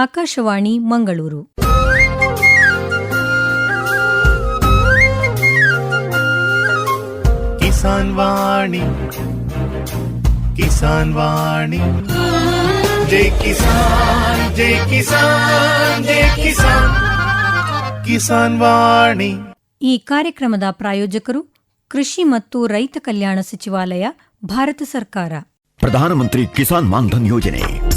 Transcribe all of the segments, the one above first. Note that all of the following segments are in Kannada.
ಆಕಾಶವಾಣಿ ಮಂಗಳೂರು. ಕಿಸಾನ್ ವಾಣಿ ಕಿಸಾನ್ ವಾಣಿ. ಜೈ ಕಿಸಾನ್ ಜೈ ಕಿಸಾನ್ ಜೈ ಕಿಸಾನ್. ಕಿಸಾನ್ ವಾಣಿ. ಈ ಕಾರ್ಯಕ್ರಮದ ಪ್ರಾಯೋಜಕರು ಕೃಷಿ ಮತ್ತು ರೈತ ಕಲ್ಯಾಣ ಸಚಿವಾಲಯ ಭಾರತ ಸರ್ಕಾರ. ಪ್ರಧಾನಮಂತ್ರಿ ಕಿಸಾನ್ ಮಾನ್ಧನ್ ಯೋಜನೆ.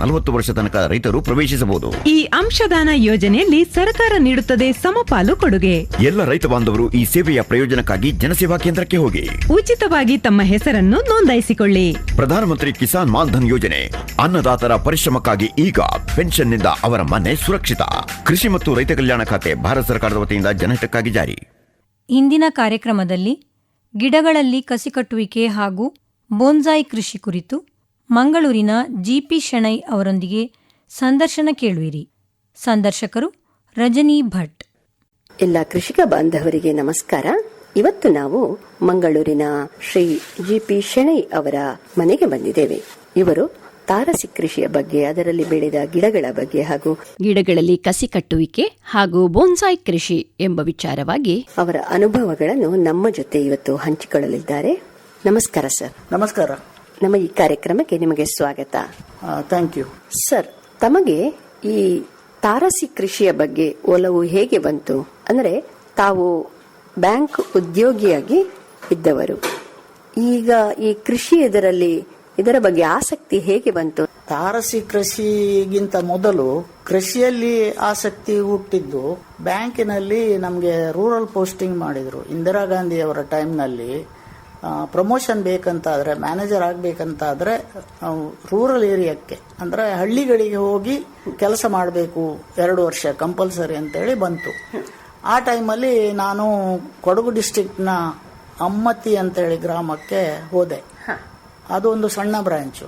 ನಲವತ್ತು ವರ್ಷ ತನಕ ರೈತರು ಪ್ರವೇಶಿಸಬಹುದು. ಈ ಅಂಶದಾನ ಯೋಜನೆಯಲ್ಲಿ ಸರ್ಕಾರ ನೀಡುತ್ತದೆ ಸಮಪಾಲು ಕೊಡುಗೆ. ಎಲ್ಲ ರೈತ ಬಾಂಧವರು ಈ ಸೇವೆಯ ಪ್ರಯೋಜನಕ್ಕಾಗಿ ಜನಸೇವಾ ಕೇಂದ್ರಕ್ಕೆ ಹೋಗಿ. ಉಚಿತವಾಗಿ ತಮ್ಮ ಹೆಸರನ್ನು ನೋಂದಾಯಿಸಿಕೊಳ್ಳಿ. ಪ್ರಧಾನಮಂತ್ರಿ ಕಿಸಾನ್ ಮಾನ್ಧನ್ ಯೋಜನೆ ಅನ್ನದಾತರ ಪರಿಶ್ರಮಕ್ಕಾಗಿ ಈಗ ಪೆನ್ಷನ್ನಿಂದ ಅವರ ಮನೆ ಸುರಕ್ಷಿತ. ಕೃಷಿ ಮತ್ತು ರೈತ ಕಲ್ಯಾಣ ಖಾತೆ ಭಾರತ ಸರ್ಕಾರದ ವತಿಯಿಂದ ಜನಹಿತಕ್ಕಾಗಿ ಜಾರಿ. ಇಂದಿನ ಕಾರ್ಯಕ್ರಮದಲ್ಲಿ ಗಿಡಗಳಲ್ಲಿ ಕಸಿ ಕಟ್ಟುವಿಕೆ ಹಾಗೂ ಬೋನ್ಸಾಯಿ ಕೃಷಿ ಕುರಿತು ಮಂಗಳೂರಿನ ಜಿಪಿ ಶೆಣೈ ಅವರೊಂದಿಗೆ ಸಂದರ್ಶನ ಕೇಳುವಿರಿ. ಸಂದರ್ಶಕರು ರಜನಿ ಭಟ್. ಎಲ್ಲ ಕೃಷಿಕ ಬಾಂಧವರಿಗೆ ನಮಸ್ಕಾರ. ಇವತ್ತು ನಾವು ಮಂಗಳೂರಿನ ಶ್ರೀ ಜಿಪಿ ಶೆಣೈ ಅವರ ಮನೆಗೆ ಬಂದಿದ್ದೇವೆ. ಇವರು ತಾರಸಿ ಕೃಷಿಯ ಬಗ್ಗೆ ಅದರಲ್ಲಿ ಬೆಳೆದ ಗಿಡಗಳ ಬಗ್ಗೆ ಹಾಗೂ ಗಿಡಗಳಲ್ಲಿ ಕಸಿ ಕಟ್ಟುವಿಕೆ ಹಾಗೂ ಬೋನ್ಸಾಯ್ ಕೃಷಿ ಎಂಬ ವಿಚಾರವಾಗಿ ಅವರ ಅನುಭವಗಳನ್ನು ನಮ್ಮ ಜೊತೆ ಇವತ್ತು ಹಂಚಿಕೊಳ್ಳಲಿದ್ದಾರೆ. ನಮಸ್ಕಾರ ಸರ್. ನಮಸ್ಕಾರ. ನಮ್ಮ ಈ ಕಾರ್ಯಕ್ರಮಕ್ಕೆ ನಿಮಗೆ ಸ್ವಾಗತ. ಥ್ಯಾಂಕ್ ಯು ಸರ್ ತಮಗೆ ಈ ತಾರಸಿ ಕೃಷಿಯ ಬಗ್ಗೆ ಒಲವು ಹೇಗೆ ಬಂತು? ಅಂದರೆ ತಾವು ಬ್ಯಾಂಕ್ ಉದ್ಯೋಗಿಯಾಗಿ ಇದ್ದವರು. ಈಗ ಈ ಕೃಷಿ ಇದರಲ್ಲಿ ಇದರ ಬಗ್ಗೆ ಆಸಕ್ತಿ ಹೇಗೆ ಬಂತು? ತಾರಸಿ ಕೃಷಿಗಿಂತ ಮೊದಲು ಕೃಷಿಯಲ್ಲಿ ಆಸಕ್ತಿ ಹುಟ್ಟಿದ್ದು ಬ್ಯಾಂಕಿನಲ್ಲಿ ನಮಗೆ ರೂರಲ್ ಪೋಸ್ಟಿಂಗ್ ಮಾಡಿದ್ರು. ಇಂದಿರಾ ಗಾಂಧಿ ಅವರ ಟೈಮ್ನಲ್ಲಿ ಪ್ರಮೋಷನ್ ಬೇಕಂತಾದರೆ ಮ್ಯಾನೇಜರ್ ಆಗಬೇಕಂತಾದ್ರೆ ರೂರಲ್ ಏರಿಯಾಕ್ಕೆ ಅಂದರೆ ಹಳ್ಳಿಗಳಿಗೆ ಹೋಗಿ ಕೆಲಸ ಮಾಡಬೇಕು ಎರಡು ವರ್ಷ ಕಂಪಲ್ಸರಿ ಅಂತೇಳಿ ಬಂತು. ಆ ಟೈಮಲ್ಲಿ ನಾನು ಕೊಡಗು ಡಿಸ್ಟಿಕ್ನ ಅಮ್ಮತ್ತಿ ಅಂತೇಳಿ ಗ್ರಾಮಕ್ಕೆ ಹೋದೆ. ಅದು ಒಂದು ಸಣ್ಣ ಬ್ರಾಂಚು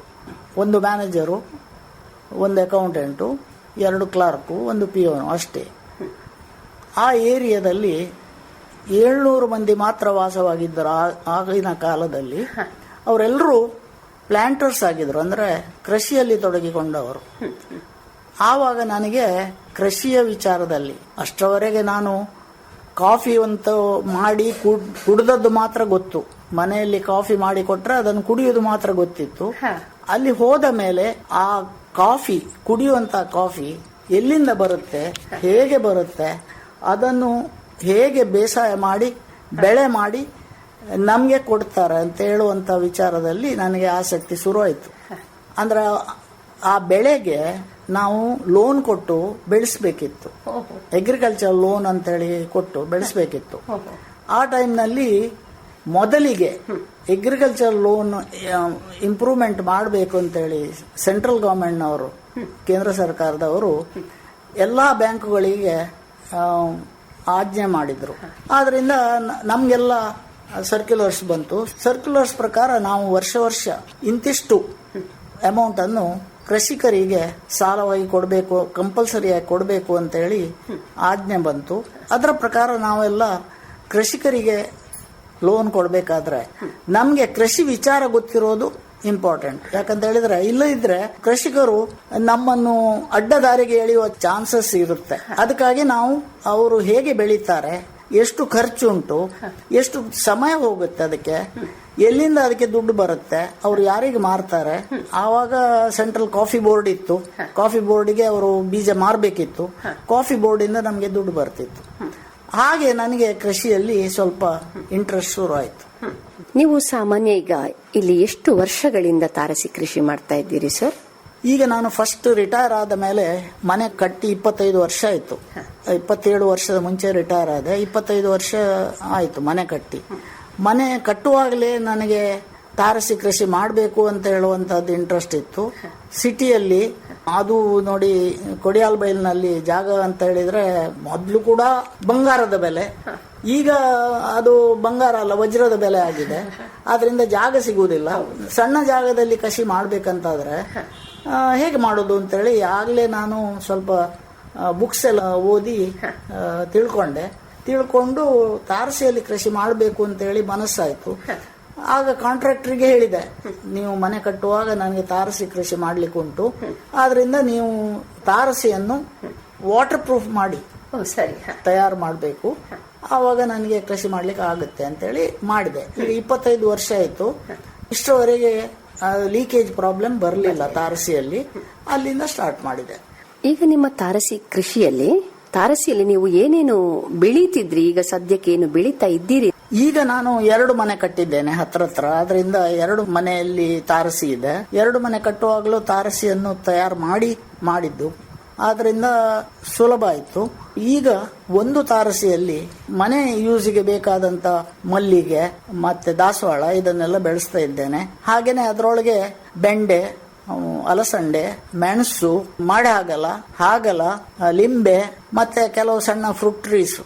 ಒಂದು ಮ್ಯಾನೇಜರು ಒಂದು ಅಕೌಂಟೆಂಟು ಎರಡು ಕ್ಲಾರ್ಕು ಒಂದು ಪಿ ಅಷ್ಟೇ. ಆ ಏರಿಯಾದಲ್ಲಿ ಏಳ್ನೂರು ಮಂದಿ ಮಾತ್ರ ವಾಸವಾಗಿದ್ದರು ಆಗಿನ ಕಾಲದಲ್ಲಿ. ಅವರೆಲ್ಲರೂ ಪ್ಲಾಂಟರ್ಸ್ ಆಗಿದ್ರು ಅಂದರೆ ಕೃಷಿಯಲ್ಲಿ ತೊಡಗಿಕೊಂಡವರು. ಆವಾಗ ನನಗೆ ಕೃಷಿಯ ವಿಚಾರದಲ್ಲಿ ಅಷ್ಟರವರೆಗೆ ನಾನು ಕಾಫಿ ಅಂತ ಮಾಡಿ ಕುಡ್- ಕುಡ್ದದ್ದು ಮಾತ್ರ ಗೊತ್ತು. ಮನೆಯಲ್ಲಿ ಕಾಫಿ ಮಾಡಿ ಕೊಟ್ರೆ ಅದನ್ನು ಕುಡಿಯೋದು ಮಾತ್ರ ಗೊತ್ತಿತ್ತು. ಅಲ್ಲಿ ಹೋದ ಮೇಲೆ ಆ ಕಾಫಿ ಕುಡಿಯುವಂತ ಕಾಫಿ ಎಲ್ಲಿಂದ ಬರುತ್ತೆ ಹೇಗೆ ಬರುತ್ತೆ ಅದನ್ನು ಹೇಗೆ ಬೇಸಾಯ ಮಾಡಿ, ಬೆಳೆ ಮಾಡಿ ನಮಗೆ ಕೊಡ್ತಾರೆ ಅಂತ ಹೇಳುವಂತ ವಿಚಾರದಲ್ಲಿ ನನಗೆ ಆಸಕ್ತಿ ಶುರುವಾಯಿತು. ಅಂದ್ರೆ ಆ ಬೆಳೆಗೆ ನಾವು ಲೋನ್ ಕೊಟ್ಟು ಬೆಳೆಸಬೇಕಿತ್ತು. ಅಗ್ರಿಕಲ್ಚರ್ ಲೋನ್ ಅಂತೇಳಿ ಕೊಟ್ಟು ಬೆಳೆಸಬೇಕಿತ್ತು. ಆ ಟೈಮ್ನಲ್ಲಿ ಮೊದಲಿಗೆ ಅಗ್ರಿಕಲ್ಚರ್ ಲೋನ್ ಇಂಪ್ರೂವ್ಮೆಂಟ್ ಮಾಡಬೇಕು ಅಂತೇಳಿ ಸೆಂಟ್ರಲ್ ಗೌರ್ಮೆಂಟ್ನವರು ಕೇಂದ್ರ ಸರ್ಕಾರದವರು ಎಲ್ಲ ಬ್ಯಾಂಕುಗಳಿಗೆ ಆಜ್ಞೆ ಮಾಡಿದ್ರು. ಆದ್ರಿಂದ ನ- ನಮ್ಗೆಲ್ಲ ಸರ್ಕ್ಯುಲರ್ಸ್ ಬಂತು. ಸರ್ಕ್ಯುಲರ್ಸ್ ಪ್ರಕಾರ ನಾವು ವರ್ಷ ವರ್ಷ ಇಂತಿಷ್ಟು ಅಮೌಂಟ್ ಅನ್ನು ಕೃಷಿಕರಿಗೆ ಸಾಲವಾಗಿ ಕೊಡಬೇಕು ಕಂಪಲ್ಸರಿಯಾಗಿ ಕೊಡಬೇಕು ಅಂತ ಹೇಳಿ ಆಜ್ಞೆ ಬಂತು. ಅದರ ಪ್ರಕಾರ ನಾವೆಲ್ಲ ಕೃಷಿಕರಿಗೆ ಲೋನ್ ಕೊಡಬೇಕಾದ್ರೆ ನಮಗೆ ಕೃಷಿ ವಿಚಾರ ಗೊತ್ತಿರೋದು ಇಂಪಾರ್ಟೆಂಟ್ ಯಾಕಂತ ಹೇಳಿದ್ರೆ, ಇಲ್ಲ ಇದ್ರೆ ಕೃಷಿಕರು ನಮ್ಮನ್ನು ಅಡ್ಡದಾರಿಗೆ ಎಳೆಯುವ ಚಾನ್ಸಸ್ ಇರುತ್ತೆ. ಅದಕ್ಕಾಗಿ ನಾವು ಅವರು ಹೇಗೆ ಬೆಳೀತಾರೆ, ಎಷ್ಟು ಖರ್ಚು ಉಂಟು ಎಷ್ಟು ಸಮಯ ಹೋಗುತ್ತೆ ಅದಕ್ಕೆ, ಎಲ್ಲಿಂದ ಅದಕ್ಕೆ ದುಡ್ಡು ಬರುತ್ತೆ, ಅವ್ರು ಯಾರಿಗೆ ಮಾರ್ತಾರೆ. ಆವಾಗ ಸೆಂಟ್ರಲ್ ಕಾಫಿ ಬೋರ್ಡ್ ಇತ್ತು. ಕಾಫಿ ಬೋರ್ಡಿಗೆ ಅವರು ಬೀಜ ಮಾರಬೇಕಿತ್ತು. ಕಾಫಿ ಬೋರ್ಡಿಂದ ನಮಗೆ ದುಡ್ಡು ಬರ್ತಿತ್ತು. ಹಾಗೆ ನನಗೆ ಕೃಷಿಯಲ್ಲಿ ಸ್ವಲ್ಪ ಇಂಟ್ರೆಸ್ಟ್ ಶುರು ಆಯಿತು ನೀವು ಸಾಮಾನ್ಯ ಈಗ ಇಲ್ಲಿ ಎಷ್ಟು ವರ್ಷಗಳಿಂದ ತಾರಸಿ ಕೃಷಿ ಮಾಡ್ತಾ ಇದ್ದೀರಿ ಸರ್? ಈಗ ನಾನು ಫಸ್ಟ್ ರಿಟೈರ್ ಆದ ಮೇಲೆ ಮನೆ ಕಟ್ಟಿ ಇಪ್ಪತ್ತೈದು ವರ್ಷ ಆಯ್ತು. ಇಪ್ಪತ್ತೇಳು ವರ್ಷದ ಮುಂಚೆ ರಿಟೈರ್ ಆದೆ. ಇಪ್ಪತ್ತೈದು ವರ್ಷ ಆಯ್ತು ಮನೆ ಕಟ್ಟಿ. ಮನೆ ಕಟ್ಟುವಾಗಲೇ ನನಗೆ ತಾರಸಿ ಕೃಷಿ ಮಾಡಬೇಕು ಅಂತ ಹೇಳುವಂತದ್ದು ಇಂಟ್ರೆಸ್ಟ್ ಇತ್ತು. ಸಿಟಿಯಲ್ಲಿ ಅದು ನೋಡಿ ಕೊಡಿಯಾಲ್ ಬೈಲ್ನಲ್ಲಿ ಜಾಗ ಅಂತ ಹೇಳಿದ್ರೆ ಮೊದಲು ಕೂಡ ಬಂಗಾರದ ಬೆಲೆ. ಈಗ ಅದು ಬಂಗಾರ ಅಲ್ಲ, ವಜ್ರದ ಬೆಲೆ ಆಗಿದೆ. ಆದ್ರಿಂದ ಜಾಗ ಸಿಗುವುದಿಲ್ಲ. ಸಣ್ಣ ಜಾಗದಲ್ಲಿ ಕಸಿ ಮಾಡ್ಬೇಕಂತಾದ್ರೆ ಹೇಗೆ ಮಾಡೋದು ಅಂತೇಳಿ ಆಗ್ಲೇ ನಾನು ಸ್ವಲ್ಪ ಬುಕ್ಸ್ ಎಲ್ಲ ಓದಿ ತಿಳ್ಕೊಂಡೆ. ತಿಳ್ಕೊಂಡು ತಾರಸಿಯಲ್ಲಿ ಕೃಷಿ ಮಾಡಬೇಕು ಅಂತೇಳಿ ಮನಸ್ಸಾಯ್ತು. ಆಗ ಕಾಂಟ್ರಾಕ್ಟರ್ಗೆ ಹೇಳಿದೆ ನೀವು ಮನೆ ಕಟ್ಟುವಾಗ ನನಗೆ ತಾರಸಿ ಕೃಷಿ ಮಾಡ್ಲಿಕ್ಕೆ ಉಂಟು. ಆದ್ರಿಂದ ನೀವು ತಾರಸಿಯನ್ನು ವಾಟರ್ ಪ್ರೂಫ್ ಮಾಡಿ ಸರಿ. ತಯಾರು ಮಾಡಬೇಕು. ಆವಾಗ ನನಗೆ ಕೃಷಿ ಮಾಡ್ಲಿಕ್ಕೆ ಆಗುತ್ತೆ ಅಂತೇಳಿ ಮಾಡಿದೆ. ಇಪ್ಪತ್ತೈದು ವರ್ಷ ಆಯ್ತು. ಇಷ್ಟರವರೆಗೆ ಲೀಕೇಜ್ ಪ್ರಾಬ್ಲಮ್ ಬರಲಿಲ್ಲ ತಾರಸಿಯಲ್ಲಿ. ಅಲ್ಲಿಂದ ಸ್ಟಾರ್ಟ್ ಮಾಡಿದೆ. ಈಗ ನಿಮ್ಮ ತಾರಸಿ ಕೃಷಿಯಲ್ಲಿ ತಾರಸಿಯಲ್ಲಿ ನೀವು ಏನೇನು ಬೆಳೀತಿದ್ರಿ? ಈಗ ಸದ್ಯಕ್ಕೆ ಏನು ಬೆಳೀತಾ ಇದ್ದೀರಿ? ಈಗ ನಾನು ಎರಡು ಮನೆ ಕಟ್ಟಿದ್ದೇನೆ ಹತ್ರ ಹತ್ರ. ಅದರಿಂದ ಎರಡು ಮನೆಯಲ್ಲಿ ತಾರಸಿ ಇದೆ. ಎರಡು ಮನೆ ಕಟ್ಟುವಾಗಲೂ ತಾರಸಿಯನ್ನು ತಯಾರು ಮಾಡಿ ಮಾಡಿದ್ದು. ಆದ್ರಿಂದ ಸುಲಭ ಆಯ್ತು. ಈಗ ಒಂದು ತಾರಸಿಯಲ್ಲಿ ಮನೆ ಯೂಸಿಗೆ ಬೇಕಾದಂತ ಮಲ್ಲಿಗೆ ಮತ್ತೆ ದಾಸವಾಳ ಇದನ್ನೆಲ್ಲ ಬೆಳೆಸ್ತಾ ಇದ್ದೇನೆ. ಹಾಗೇನೆ ಅದರೊಳಗೆ ಬೆಂಡೆ, ಅಲಸಂಡೆ, ಮೆಣಸು, ಮಾಡಿ ಹಾಗಲ ಹಾಗಲ ಲಿಂಬೆ, ಮತ್ತೆ ಕೆಲವು ಸಣ್ಣ ಫ್ರೂಟ್ ಟ್ರೀಸ್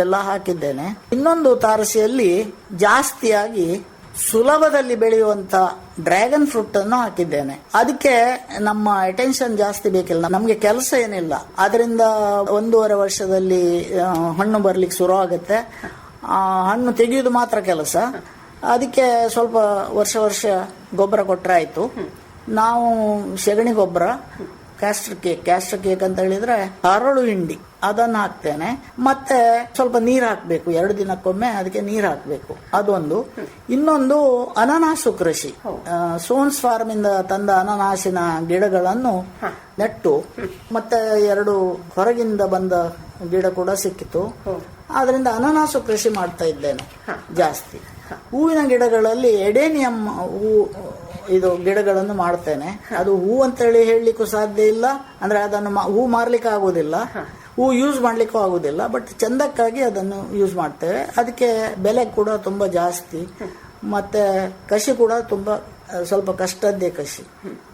ಎಲ್ಲ ಹಾಕಿದ್ದೇನೆ. ಇನ್ನೊಂದು ತಾರಸಿಯಲ್ಲಿ ಜಾಸ್ತಿಯಾಗಿ ಸುಲಭದಲ್ಲಿ ಬೆಳೆಯುವಂತ ಡ್ರ್ಯಾಗನ್ ಫ್ರೂಟ್ ಅನ್ನು ಹಾಕಿದ್ದೇನೆ. ಅದಕ್ಕೆ ನಮ್ಮ ಅಟೆನ್ಷನ್ ಜಾಸ್ತಿ ಬೇಕಿಲ್ಲ. ನಮಗೆ ಕೆಲಸ ಏನಿಲ್ಲ. ಅದರಿಂದ ಒಂದೂವರೆ ವರ್ಷದಲ್ಲಿ ಹಣ್ಣು ಬರ್ಲಿಕ್ಕೆ ಶುರು ಆಗುತ್ತೆ. ಹಣ್ಣು ತೆಗೆಯುವುದು ಮಾತ್ರ ಕೆಲಸ. ಅದಕ್ಕೆ ಸ್ವಲ್ಪ ವರ್ಷ ವರ್ಷ ಗೊಬ್ಬರ ಕೊಟ್ಟರೆ ಆಯ್ತು. ನಾವು ಸೆಗಣಿ ಗೊಬ್ಬರ ಕ್ಯಾಸ್ಟರ್ ಕೇಕ್ ಕ್ಯಾಸ್ಟರ್ ಕೇಕ್ ಅಂತ ಹೇಳಿದ್ರೆ ಹರಳು ಹಿಂಡಿ. ಅದನ್ನು ಹಾಕ್ತೇನೆ ಮತ್ತೆ ಸ್ವಲ್ಪ ನೀರು ಹಾಕಬೇಕು. ಎರಡು ದಿನಕ್ಕೊಮ್ಮೆ ಅದಕ್ಕೆ ನೀರು ಹಾಕಬೇಕು. ಅದೊಂದು. ಇನ್ನೊಂದು ಅನನಾಸು ಕೃಷಿ. ಸೋನ್ಸ್ ಫಾರ್ಮ್ ಇಂದ ತಂದ ಅನನಾಸಿನ ಗಿಡಗಳನ್ನು ನೆಟ್ಟು ಮತ್ತೆ ಎರಡು ಹೊರಗಿಂದ ಬಂದ ಗಿಡ ಕೂಡ ಸಿಕ್ಕಿತು. ಆದ್ರಿಂದ ಅನನಾಸು ಕೃಷಿ ಮಾಡ್ತಾ ಇದ್ದೇನೆ. ಜಾಸ್ತಿ. ಹೂವಿನ ಗಿಡಗಳಲ್ಲಿ ಎಡೇನಿಯಂ ಹೂ ಇದು ಗಿಡಗಳನ್ನು ಮಾಡ್ತೇನೆ. ಅದು ಹೂ ಅಂತೇಳಿ ಹೇಳಲಿಕ್ಕೂ ಸಾಧ್ಯ ಇಲ್ಲ. ಅಂದ್ರೆ ಅದನ್ನು ಹೂ ಮಾರ್ಲಿಕ್ಕೆ ಆಗುದಿಲ್ಲ ಹೂ ಯೂಸ್ ಮಾಡ್ಲಿಕ್ಕೂ ಆಗುದಿಲ್ಲ ಬಟ್ ಚಂದಕ್ಕಾಗಿ ಅದನ್ನು ಯೂಸ್ ಮಾಡ್ತೇವೆ. ಅದಕ್ಕೆ ಬೆಲೆ ಕೂಡ ತುಂಬಾ ಜಾಸ್ತಿ ಮತ್ತೆ ಕಸಿ ಕೂಡ ತುಂಬಾ ಸ್ವಲ್ಪ ಕಷ್ಟದ್ದೇ ಕಸಿ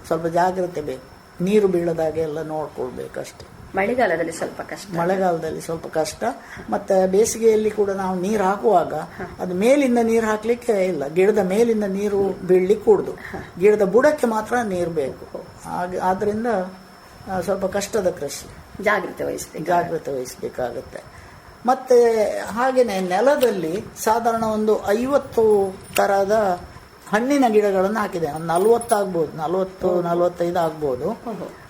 ಸ್ವಲ್ಪ ಜಾಗ್ರತೆ ಬೇಕು. ನೀರು ಬೀಳದಾಗೆ ಎಲ್ಲ ನೋಡ್ಕೊಳ್ಬೇಕಷ್ಟೇ. ಮಳೆಗಾಲದಲ್ಲಿ ಸ್ವಲ್ಪ ಕಷ್ಟ. ಮಳೆಗಾಲದಲ್ಲಿ ಸ್ವಲ್ಪ ಕಷ್ಟ. ಮತ್ತೆ ಬೇಸಿಗೆಯಲ್ಲಿ ಕೂಡ ನಾವು ನೀರು ಹಾಕುವಾಗ ಅದು ಮೇಲಿಂದ ನೀರು ಹಾಕ್ಲಿಕ್ಕೆ ಇಲ್ಲ ಗಿಡದ ಮೇಲಿಂದ ನೀರು ಬೀಳ್ಲಿಕ್ಕೆ ಕೂಡುದು. ಗಿಡದ ಬುಡಕ್ಕೆ ಮಾತ್ರ ನೀರು ಬೇಕು. ಆಗ ಆದ್ರಿಂದ ಸ್ವಲ್ಪ ಕಷ್ಟದ ಕೃಷಿ. ಜಾಗ್ರತೆ ವಹಿಸಬೇಕು. ಜಾಗ್ರತೆ ವಹಿಸಬೇಕಾಗುತ್ತೆ. ಮತ್ತೆ ಹಾಗೇನೆ ನೆಲದಲ್ಲಿ ಸಾಧಾರಣ ಒಂದು ಐವತ್ತು ತರಹದ ಹಣ್ಣಿನ ಗಿಡಗಳನ್ನು ಹಾಕಿದೆ. ಒಂದು ನಲವತ್ತು ಆಗ್ಬೋದು ನಲವತ್ತು ನಲವತ್ತೈದು ಆಗ್ಬೋದು.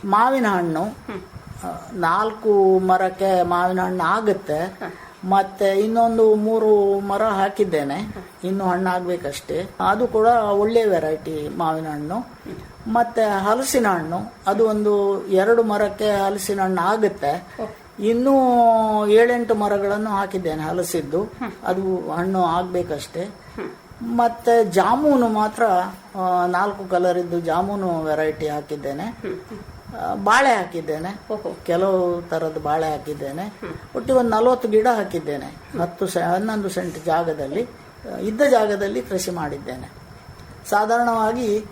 ಮಾವಿನ ಹಣ್ಣು ನಾಲ್ಕು ಮರಕ್ಕೆ ಮಾವಿನ ಹಣ್ಣು ಆಗುತ್ತೆ. ಮತ್ತೆ ಇನ್ನೊಂದು ಮೂರು ಮರ ಹಾಕಿದ್ದೇನೆ. ಇನ್ನು ಹಣ್ಣು ಆಗ್ಬೇಕಷ್ಟೇ ಅದು ಕೂಡ ಒಳ್ಳೆ ವೆರೈಟಿ ಮಾವಿನ ಹಣ್ಣು. ಮತ್ತೆ ಹಲಸಿನ ಹಣ್ಣು. ಅದು ಒಂದು ಎರಡು ಮರಕ್ಕೆ ಹಲಸಿನ ಹಣ್ಣು ಆಗುತ್ತೆ. ಇನ್ನೂ ಏಳೆಂಟು ಮರಗಳನ್ನು ಹಾಕಿದ್ದೇನೆ ಹಲಸಿದ್ದು. ಅದು ಹಣ್ಣು ಆಗ್ಬೇಕಷ್ಟೇ. ಮತ್ತೆ ಜಾಮೂನು ಮಾತ್ರ ನಾಲ್ಕು ಕಲರ್ ಇದ್ದು ಜಾಮೂನು ವೆರೈಟಿ ಹಾಕಿದ್ದೇನೆ. ಬಾಳೆ ಹಾಕಿದ್ದೇನೆ. ಕೆಲವು ತರದ ಬಾಳೆ ಹಾಕಿದ್ದೇನೆ. ಒಟ್ಟು ಒಂದು ನಲವತ್ತು ಗಿಡ ಹಾಕಿದ್ದೇನೆ. ಹತ್ತು ಸೆ ಹನ್ನೊಂದು ಸೆಂಟ್ ಜಾಗದಲ್ಲಿ ಇದ್ದ ಜಾಗದಲ್ಲಿ ಕೃಷಿ ಮಾಡಿದ್ದೇನೆ. ಸಾಧಾರಣವಾಗಿ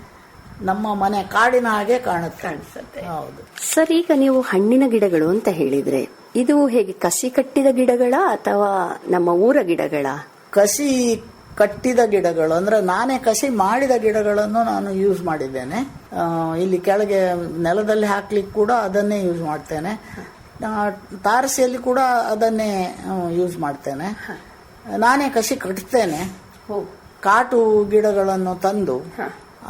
ನಮ್ಮ ಮನೆ ಕಾಡಿನ ಹಾಗೆ ಕಾಣುತ್ತೆ. ಹೌದು. ಸರ್ ಈಗ ನೀವು ಹಣ್ಣಿನ ಗಿಡಗಳು ಅಂತ ಹೇಳಿದ್ರೆ ಇದು ಹೇಗೆ ಕಸಿ ಕಟ್ಟಿದ ಗಿಡಗಳ ಅಥವಾ ನಮ್ಮ ಊರ ಗಿಡಗಳ? ಕಸಿ ಕಟ್ಟಿದ ಗಿಡಗಳು ಅಂದ್ರೆ ನಾನೇ ಕಸಿ ಮಾಡಿದ ಗಿಡಗಳನ್ನು ನಾನು ಯೂಸ್ ಮಾಡಿದ್ದೇನೆ. ಇಲ್ಲಿ ಕೆಳಗೆ ನೆಲದಲ್ಲಿ ಹಾಕ್ಲಿಕ್ಕೆ ಕೂಡ ಅದನ್ನೇ ಯೂಸ್ ಮಾಡ್ತೇನೆ. ತಾರಸಿಯಲ್ಲಿ ಕೂಡ ಅದನ್ನೇ ಯೂಸ್ ಮಾಡ್ತೇನೆ. ನಾನೇ ಕಸಿ ಕಟ್ತೇನೆ. ಕಾಟು ಗಿಡಗಳನ್ನು ತಂದು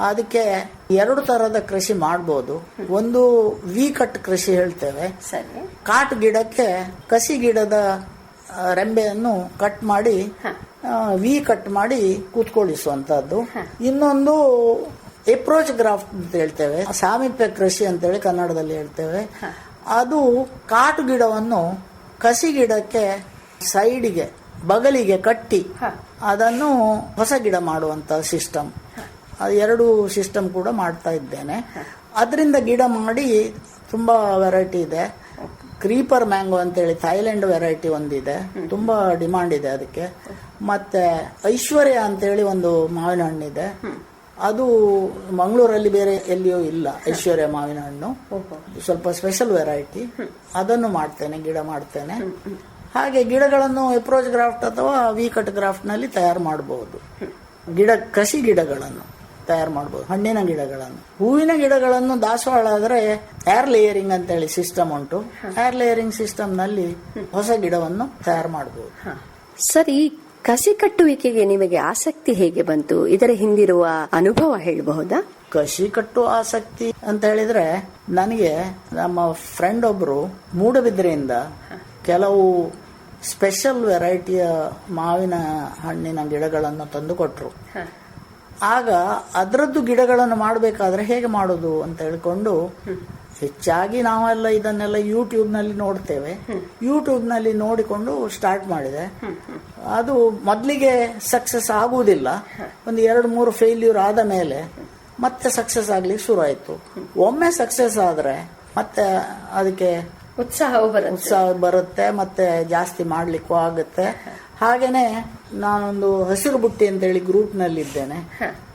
ಅದಕ್ಕೆ ಎರಡು ತರದ ಕೃಷಿ ಮಾಡ್ಬೋದು. ಒಂದು ವಿ ಕಟ್ ಕೃಷಿ ಹೇಳ್ತೇವೆ. ಕಾಟು ಗಿಡಕ್ಕೆ ಕಸಿ ಗಿಡದ ರೆಂಬೆಯನ್ನು ಕಟ್ ಮಾಡಿ ವಿ ಕಟ್ ಮಾಡಿ ಕೂತ್ಕೊಳ್ಳಿಸುವಂತದ್ದು ಇನ್ನೊಂದು ಎಪ್ರೋಚ್ ಗ್ರಾಫ್ಟ್ ಅಂತ ಹೇಳ್ತೇವೆ. ಸಾಮೀಪ್ಯ ಕೃಷಿ ಅಂತೇಳಿ ಕನ್ನಡದಲ್ಲಿ ಹೇಳ್ತೇವೆ. ಅದು ಕಾಟು ಗಿಡವನ್ನು ಕಸಿ ಗಿಡಕ್ಕೆ ಸೈಡಿಗೆ ಬಗಲಿಗೆ ಕಟ್ಟಿ ಅದನ್ನು ಹೊಸ ಗಿಡ ಮಾಡುವಂತ ಸಿಸ್ಟಮ್ ಅದು ಎರಡು ಸಿಸ್ಟಮ್ ಕೂಡ ಮಾಡ್ತಾ ಇದ್ದೇನೆ. ಅದರಿಂದ ಗಿಡ ಮಾಡಿ ತುಂಬಾ ವೆರೈಟಿ ಇದೆ. ಕ್ರೀಪರ್ ಮ್ಯಾಂಗೋ ಅಂತೇಳಿ ಥೈಲ್ಯಾಂಡ್ ವೆರೈಟಿ ಒಂದಿದೆ. ತುಂಬಾ ಡಿಮಾಂಡ್ ಇದೆ ಅದಕ್ಕೆ. ಮತ್ತೆ ಐಶ್ವರ್ಯ ಅಂತೇಳಿ ಒಂದು ಮಾವಿನ ಹಣ್ಣಿದೆ ಅದು ಮಂಗಳೂರಲ್ಲಿ ಬೇರೆ ಎಲ್ಲಿಯೂ ಇಲ್ಲ ಐಶ್ವರ್ಯ ಮಾವಿನ ಹಣ್ಣು ಸ್ವಲ್ಪ ಸ್ಪೆಷಲ್ ವೆರೈಟಿ ಅದನ್ನು ಮಾಡ್ತೇನೆ ಗಿಡ ಮಾಡ್ತೇನೆ. ಹಾಗೆ ಗಿಡಗಳನ್ನು ಎಪ್ರೋಚ್ ಗ್ರಾಫ್ಟ್ ಅಥವಾ ವಿ ಕಟ್ ಗ್ರಾಫ್ಟ್ನಲ್ಲಿ ತಯಾರು ಮಾಡಬಹುದು ಗಿಡ ಕಸಿ ಗಿಡಗಳನ್ನು. ತಯಾರು ಮಾಡಬಹುದು ಹಣ್ಣಿನ ಗಿಡಗಳನ್ನು. ಹೂವಿನ ಗಿಡಗಳನ್ನು ದಾಸವಾಳ ಆದ್ರೆ ಏರ್ ಲೇಯರಿಂಗ್ ಅಂತ ಹೇಳಿ ಸಿಸ್ಟಮ್ ಉಂಟು ಏರ್ ಲೇಯರಿಂಗ್ ಸಿಸ್ಟಮ್ನಲ್ಲಿ ಹೊಸ ಗಿಡವನ್ನು ತಯಾರು ಮಾಡಬಹುದು ಸರಿ ಈ ಕಸಿ ಕಟ್ಟುವಿಕೆಗೆ ನಿಮಗೆ ಆಸಕ್ತಿ ಹೇಗೆ ಬಂತು? ಇದರ ಹಿಂದಿರುವ ಅನುಭವ ಹೇಳಬಹುದಾ? ಕಸಿ ಕಟ್ಟುವ ಆಸಕ್ತಿ ಅಂತ ಹೇಳಿದ್ರೆ ನನಗೆ ನಮ್ಮ ಫ್ರೆಂಡ್ ಒಬ್ರು ಮೂಡಬಿದ್ರೆಯಿಂದ ಕೆಲವು ಸ್ಪೆಷಲ್ ವೆರೈಟಿಯ ಮಾವಿನ ಹಣ್ಣಿನ ಗಿಡಗಳನ್ನು ತಂದು ಕೊಟ್ರು. ಆಗ ಅದರದ್ದು ಗಿಡಗಳನ್ನು ಮಾಡಬೇಕಾದ್ರೆ ಹೇಗೆ ಮಾಡೋದು ಅಂತ ಹೇಳ್ಕೊಂಡು ಹೆಚ್ಚಾಗಿ ನಾವೆಲ್ಲ ಇದನ್ನೆಲ್ಲ ಯೂಟ್ಯೂಬ್ನಲ್ಲಿ ನೋಡ್ತೇವೆ. ಯೂಟ್ಯೂಬ್ನಲ್ಲಿ ನೋಡಿಕೊಂಡು ಸ್ಟಾರ್ಟ್ ಮಾಡಿದೆ. ಅದು ಮೊದಲಿಗೆ ಸಕ್ಸಸ್ ಆಗುವುದಿಲ್ಲ. ಒಂದು ಎರಡು ಮೂರು ಫೇಲ್ಯೂರ್ ಆದ ಮೇಲೆ ಮತ್ತೆ ಸಕ್ಸಸ್ ಆಗ್ಲಿಕ್ಕೆ ಶುರು ಆಯ್ತು ಒಮ್ಮೆ ಸಕ್ಸಸ್ ಆದರೆ ಮತ್ತೆ ಅದಕ್ಕೆ ಉತ್ಸಾಹ ಉತ್ಸಾಹ ಬರುತ್ತೆ ಮತ್ತೆ ಜಾಸ್ತಿ ಮಾಡಲಿಕ್ಕೂ ಆಗುತ್ತೆ. ಹಾಗೇನೆ ನಾನೊಂದು ಹಸಿರು ಬುಟ್ಟಿ ಅಂತ ಹೇಳಿ ಗ್ರೂಪ್ನಲ್ಲಿ ಇದ್ದೇನೆ.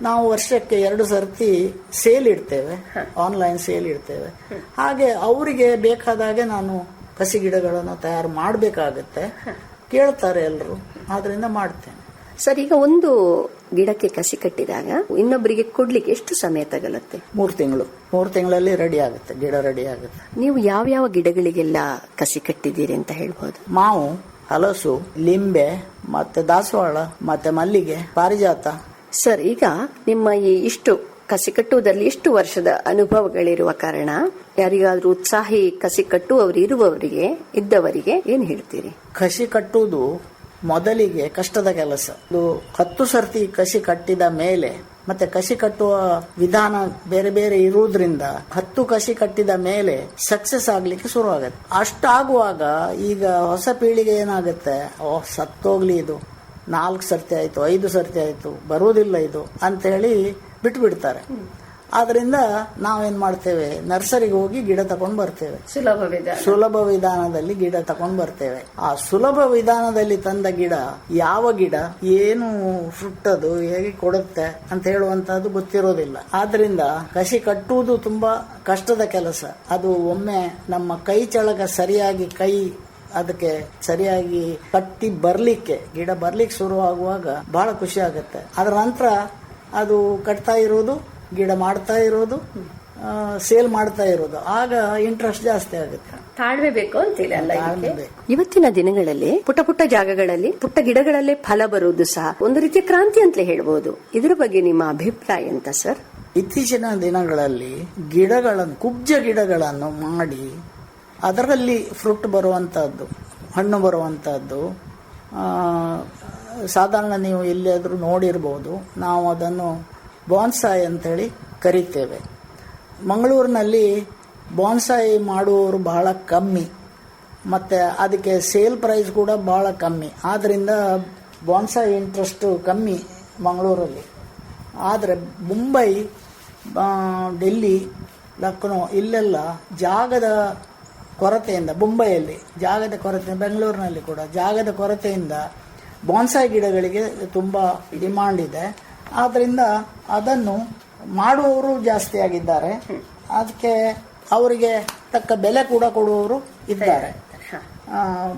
ನಾವು ವರ್ಷಕ್ಕೆ ಎರಡು ಸರ್ತಿ ಸೇಲ್ ಇಡ್ತೇವೆ. ಆನ್ಲೈನ್ ಸೇಲ್ ಇಡ್ತೇವೆ. ಹಾಗೆ ಅವರಿಗೆ ಬೇಕಾದಾಗೆ ನಾನು ಕಸಿ ಗಿಡಗಳನ್ನು ತಯಾರು ಮಾಡಬೇಕಾಗತ್ತೆ. ಕೇಳ್ತಾರೆ ಎಲ್ಲರೂ ಆದ್ರಿಂದ ಮಾಡ್ತೇನೆ. ಸರ್ ಈಗ ಒಂದು ಗಿಡಕ್ಕೆ ಕಸಿ ಕಟ್ಟಿದಾಗ ಇನ್ನೊಬ್ಬರಿಗೆ ಕೊಡ್ಲಿಕ್ಕೆ ಎಷ್ಟು ಸಮಯ ತಗಲತ್ತೆ? ಮೂರು ತಿಂಗಳು. ಮೂರು ತಿಂಗಳಲ್ಲಿ ರೆಡಿ ಆಗುತ್ತೆ. ಗಿಡ ರೆಡಿ ಆಗುತ್ತೆ. ನೀವು ಯಾವ ಯಾವ ಗಿಡಗಳಿಗೆಲ್ಲ ಕಸಿ ಕಟ್ಟಿದ್ದೀರಿ ಅಂತ ಹೇಳ್ಬೋದು? ಮಾವು ಹಲಸು ಲಿಂಬೆ ಮತ್ತೆ ದಾಸವಾಳ ಮತ್ತೆ ಮಲ್ಲಿಗೆ ಪಾರಿಜಾತ. ಸರ್ ಈಗ ನಿಮ್ಮ ಈ ಇಷ್ಟು ಕಸಿ ಕಟ್ಟುವುದರಲ್ಲಿ ಇಷ್ಟು ವರ್ಷದ ಅನುಭವಗಳಿರುವ ಕಾರಣ ಯಾರಿಗಾದ್ರೂ ಉತ್ಸಾಹಿ ಕಸಿ ಕಟ್ಟುವವರು ಇರುವವರಿಗೆ ಇದ್ದವರಿಗೆ ಏನ್ ಹೇಳ್ತೀರಿ? ಕಸಿ ಕಟ್ಟುವುದು ಮೊದಲಿಗೆ ಕಷ್ಟದ ಕೆಲಸ. ಹತ್ತು ಸರ್ತಿ ಕಸಿ ಕಟ್ಟಿದ ಮೇಲೆ ಮತ್ತೆ ಕಸಿ ಕಟ್ಟುವ ವಿಧಾನ ಬೇರೆ ಬೇರೆ ಇರುವುದರಿಂದ ಹತ್ತು ಕಸಿ ಕಟ್ಟಿದ ಮೇಲೆ ಸಕ್ಸಸ್ ಆಗ್ಲಿಕ್ಕೆ ಶುರು ಆಗುತ್ತೆ ಅಷ್ಟಾಗುವಾಗ ಈಗ ಹೊಸ ಪೀಳಿಗೆ ಏನಾಗುತ್ತೆ? ಓ, ಸತ್ತೋಗ್ಲಿ ಇದು. ನಾಲ್ಕು ಸರ್ತಿ ಆಯ್ತು, ಐದು ಸರ್ತಿ ಆಯ್ತು, ಬರುವುದಿಲ್ಲ ಇದು ಅಂತ ಹೇಳಿ ಬಿಟ್ಬಿಡ್ತಾರೆ. ಆದ್ರಿಂದ ನಾವೇನ್ ಮಾಡ್ತೇವೆ? ನರ್ಸರಿಗೆ ಹೋಗಿ ಗಿಡ ತಗೊಂಡ್ ಬರ್ತೇವೆ. ಸುಲಭ ವಿಧಾನ. ಸುಲಭ ವಿಧಾನದಲ್ಲಿ ಗಿಡ ತಗೊಂಡ್ ಬರ್ತೇವೆ. ಆ ಸುಲಭ ವಿಧಾನದಲ್ಲಿ ತಂದ ಗಿಡ ಯಾವ ಗಿಡ? ಏನು ಫ್ರುಟ್ ಅದು? ಹೇಗೆ ಕೊಡುತ್ತೆ ಅಂತ ಹೇಳುವಂತಹದ್ದು ಗೊತ್ತಿರೋದಿಲ್ಲ. ಆದ್ರಿಂದ ಕಸಿ ಕಟ್ಟುವುದು ತುಂಬಾ ಕಷ್ಟದ ಕೆಲಸ. ಅದು ಒಮ್ಮೆ ನಮ್ಮ ಕೈ ಚಳಕ ಸರಿಯಾಗಿ ಕೈ ಅದಕ್ಕೆ ಸರಿಯಾಗಿ ಕಟ್ಟಿ ಬರ್ಲಿಕ್ಕೆ ಗಿಡ ಬರ್ಲಿಕ್ಕೆ ಶುರು ಆಗುವಾಗ ಬಹಳ ಖುಷಿ ಆಗುತ್ತೆ. ಅದರ ನಂತರ ಅದು ಕಟ್ತಾ ಇರೋದು ಗಿಡ ಮಾಡ್ತಾ ಇರೋದು ಸೇಲ್ ಮಾಡ್ತಾ ಇರೋದು. ಆಗ ಇಂಟ್ರೆಸ್ಟ್ ಜಾಸ್ತಿ ಆಗುತ್ತೆ. ತಾಳ್ಮೆ ಬೇಕು ಅಂತಿಲ್ಲ ತಾಳ್ಮೆ ಇವತ್ತಿನ ದಿನಗಳಲ್ಲಿ ಪುಟ್ಟ ಪುಟ್ಟ ಜಾಗಗಳಲ್ಲಿ ಪುಟ್ಟ ಗಿಡಗಳಲ್ಲೇ ಫಲ ಬರುವುದು ಸಹ ಒಂದು ರೀತಿಯ ಕ್ರಾಂತಿ ಅಂತಲೇ ಹೇಳ್ಬೋದು. ಇದರ ಬಗ್ಗೆ ನಿಮ್ಮ ಅಭಿಪ್ರಾಯ ಅಂತ ಸರ್? ಇತ್ತೀಚಿನ ದಿನಗಳಲ್ಲಿ ಗಿಡಗಳನ್ನು ಕುಬ್ಜ ಗಿಡಗಳನ್ನು ಮಾಡಿ ಅದರಲ್ಲಿ ಫ್ರೂಟ್ ಬರುವಂತಹದ್ದು ಹಣ್ಣು ಬರುವಂತಹದ್ದು ಆ, ಸಾಧಾರಣ ನೀವು ಎಲ್ಲಿಯಾದರೂ ನೋಡಿರ್ಬೋದು. ನಾವು ಅದನ್ನು ಬಾನ್ಸಾಯ್ ಅಂತೇಳಿ ಕರಿತೇವೆ. ಮಂಗಳೂರಿನಲ್ಲಿ ಬಾನ್ಸಾಯಿ ಮಾಡುವವರು ಬಹಳ ಕಮ್ಮಿ. ಮತ್ತು ಅದಕ್ಕೆ ಸೇಲ್ ಪ್ರೈಸ್ ಕೂಡ ಭಾಳ ಕಮ್ಮಿ. ಆದ್ದರಿಂದ ಬಾನ್ಸಾಯಿ ಇಂಟ್ರೆಸ್ಟು ಕಮ್ಮಿ ಮಂಗಳೂರಲ್ಲಿ. ಆದರೆ ಮುಂಬೈ ಡೆಲ್ಲಿ, ಲಕ್ನೋ ಇಲ್ಲೆಲ್ಲ ಜಾಗದ ಕೊರತೆಯಿಂದ ಮುಂಬೈಯಲ್ಲಿ ಜಾಗದ ಕೊರತೆ, ಬೆಂಗಳೂರಿನಲ್ಲಿ ಕೂಡ ಜಾಗದ ಕೊರತೆಯಿಂದ ಬಾನ್ಸಾಯಿ ಗಿಡಗಳಿಗೆ ತುಂಬ ಡಿಮಾಂಡ್ ಇದೆ. ಆದ್ದರಿಂದ ಅದನ್ನು ಮಾಡುವವರು ಜಾಸ್ತಿ ಆಗಿದ್ದಾರೆ. ಅದಕ್ಕೆ ಅವರಿಗೆ ತಕ್ಕ ಬೆಲೆ ಕೂಡ ಕೊಡುವವರು ಇದ್ದಾರೆ.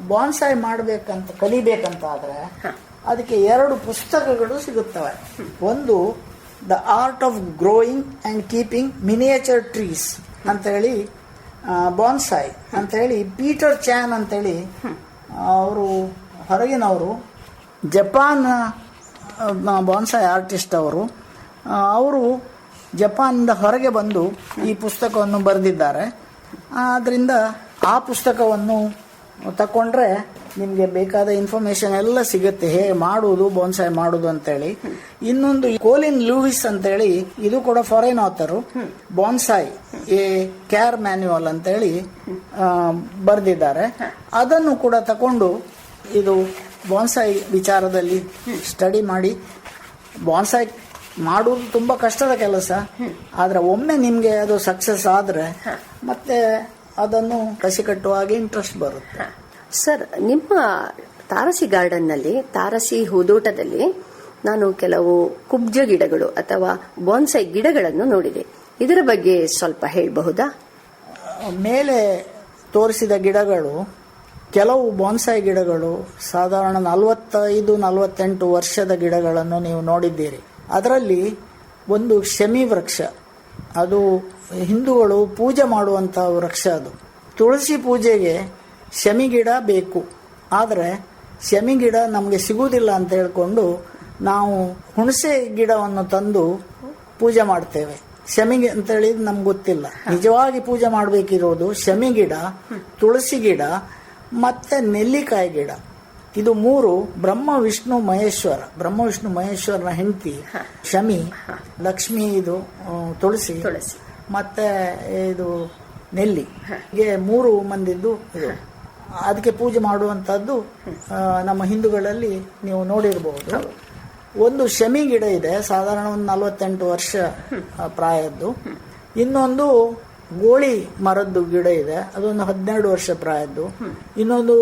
ಬಾನ್ಸಾಯ್ ಮಾಡಬೇಕಂತ ಕಲಿಬೇಕಂತ ಆದ್ರೆ ಅದಕ್ಕೆ ಎರಡು ಪುಸ್ತಕಗಳು ಸಿಗುತ್ತವೆ. ಒಂದು the art of growing and keeping miniature trees ಅಂತ ಹೇಳಿ ಬಾನ್ಸಾಯ್ ಅಂತ ಹೇಳಿ ಪೀಟರ್ ಚಾನ್ ಅಂತೇಳಿ ಅವರು ಹೊರಗಿನವರು ಜಪಾನ್ ಬಾನ್ಸಾಯ್ ಆರ್ಟಿಸ್ಟ್ ಅವರು ಅವರು ಜಪಾನಿಂದ ಹೊರಗೆ ಬಂದು ಈ ಪುಸ್ತಕವನ್ನು ಬರೆದಿದ್ದಾರೆ. ಆದ್ದರಿಂದ ಆ ಪುಸ್ತಕವನ್ನು ತಕೊಂಡ್ರೆ ನಿಮಗೆ ಬೇಕಾದ ಇನ್ಫಾರ್ಮೇಷನ್ ಎಲ್ಲ ಸಿಗುತ್ತೆ. ಹೇಗೆ ಮಾಡುವುದು ಬೋನ್ಸಾಯ್ ಮಾಡುವುದು ಅಂತೇಳಿ. ಇನ್ನೊಂದು ಕೋಲಿನ್ ಲೂಯಿಸ್ ಅಂತೇಳಿ, ಇದು ಕೂಡ foreign author bonsai a care manual ಅಂತೇಳಿ ಬರೆದಿದ್ದಾರೆ. ಅದನ್ನು ಕೂಡ ತಕೊಂಡು ಇದು ಬಾನ್ಸಾಯ್ ವಿಚಾರದಲ್ಲಿ ಸ್ಟಡಿ ಮಾಡಿ. ಬಾನ್ಸಾಯ್ ಮಾಡುವುದು ತುಂಬ ಕಷ್ಟದ ಕೆಲಸ. ಆದರೆ ಒಮ್ಮೆ ನಿಮಗೆ ಅದು ಸಕ್ಸಸ್ ಆದರೆ ಮತ್ತೆ ಅದನ್ನು ಕಸಿ ಕಟ್ಟುವಾಗಿ ಇಂಟ್ರೆಸ್ಟ್ ಬರುತ್ತೆ ಸರ್ ನಿಮ್ಮ ತಾರಸಿ ಗಾರ್ಡನ್ನಲ್ಲಿ ತಾರಸಿ ಹೂದೋಟದಲ್ಲಿ ನಾನು ಕೆಲವು ಕುಬ್ಜ ಗಿಡಗಳು ಅಥವಾ ಬಾನ್ಸೈ ಗಿಡಗಳನ್ನು ನೋಡಿದೆ. ಇದರ ಬಗ್ಗೆ ಸ್ವಲ್ಪ ಹೇಳಬಹುದಾ? ಮೇಲೆ ತೋರಿಸಿದ ಗಿಡಗಳು ಕೆಲವು ಬಾನ್ಸಾಯಿ ಗಿಡಗಳು ಸಾಧಾರಣ ನಲವತ್ತೈದು, ನಲವತ್ತೆಂಟು ವರ್ಷದ ಗಿಡಗಳನ್ನು ನೀವು ನೋಡಿದ್ದೀರಿ. ಅದರಲ್ಲಿ ಒಂದು ಶಮಿ ವೃಕ್ಷ, ಅದು ಹಿಂದೂಗಳು ಪೂಜೆ ಮಾಡುವಂತಹ ವೃಕ್ಷ ಅದು. ತುಳಸಿ ಪೂಜೆಗೆ ಶಮಿ ಗಿಡ ಬೇಕು. ಆದರೆ ಶಮಿ ಗಿಡ ನಮಗೆ ಸಿಗುವುದಿಲ್ಲ ಅಂತ ಹೇಳಿಕೊಂಡು ನಾವು ಹುಣಸೆ ಗಿಡವನ್ನು ತಂದು ಪೂಜೆ ಮಾಡ್ತೇವೆ. ಶಮಿ ಅಂತ ಹೇಳಿದ್ ನಮ್ಗೆ ಗೊತ್ತಿಲ್ಲ. ನಿಜವಾಗಿ ಪೂಜೆ ಮಾಡಬೇಕಿರೋದು ಶಮಿ ಗಿಡ, ತುಳಸಿ ಗಿಡ ಮತ್ತೆ ನೆಲ್ಲಿಕಾಯಿ ಗಿಡ. ಇದು ಮೂರು ಬ್ರಹ್ಮ ವಿಷ್ಣು ಮಹೇಶ್ವರ. ಬ್ರಹ್ಮ ವಿಷ್ಣು ಮಹೇಶ್ವರನ ಹೆಂಡತಿ ಶಮಿ ಲಕ್ಷ್ಮಿ ಇದು ತುಳಸಿ. ತುಳಸಿ. ಮತ್ತೆ ಇದು ನೆಲ್ಲಿ. ಹೀಗೆ ಮೂರು ಮಂದಿದ್ದು ಇದು. ಅದಕ್ಕೆ ಪೂಜೆ ಮಾಡುವಂತದ್ದು ನಮ್ಮ ಹಿಂದೂಗಳಲ್ಲಿ ನೀವು ನೋಡಿರಬಹುದು ಒಂದು ಶಮಿ ಗಿಡ ಇದೆ ಸಾಧಾರಣ ಒಂದು ನಲವತ್ತೆಂಟು ವರ್ಷ ಪ್ರಾಯದ್ದು. ಇನ್ನೊಂದು ಗೋಳಿ ಮರದ್ದು ಗಿಡ ಇದೆ. ಅದೊಂದು ಹದಿನೆರಡು ವರ್ಷ ಪ್ರಾಯದ್ದು. ಇನ್ನೊಂದು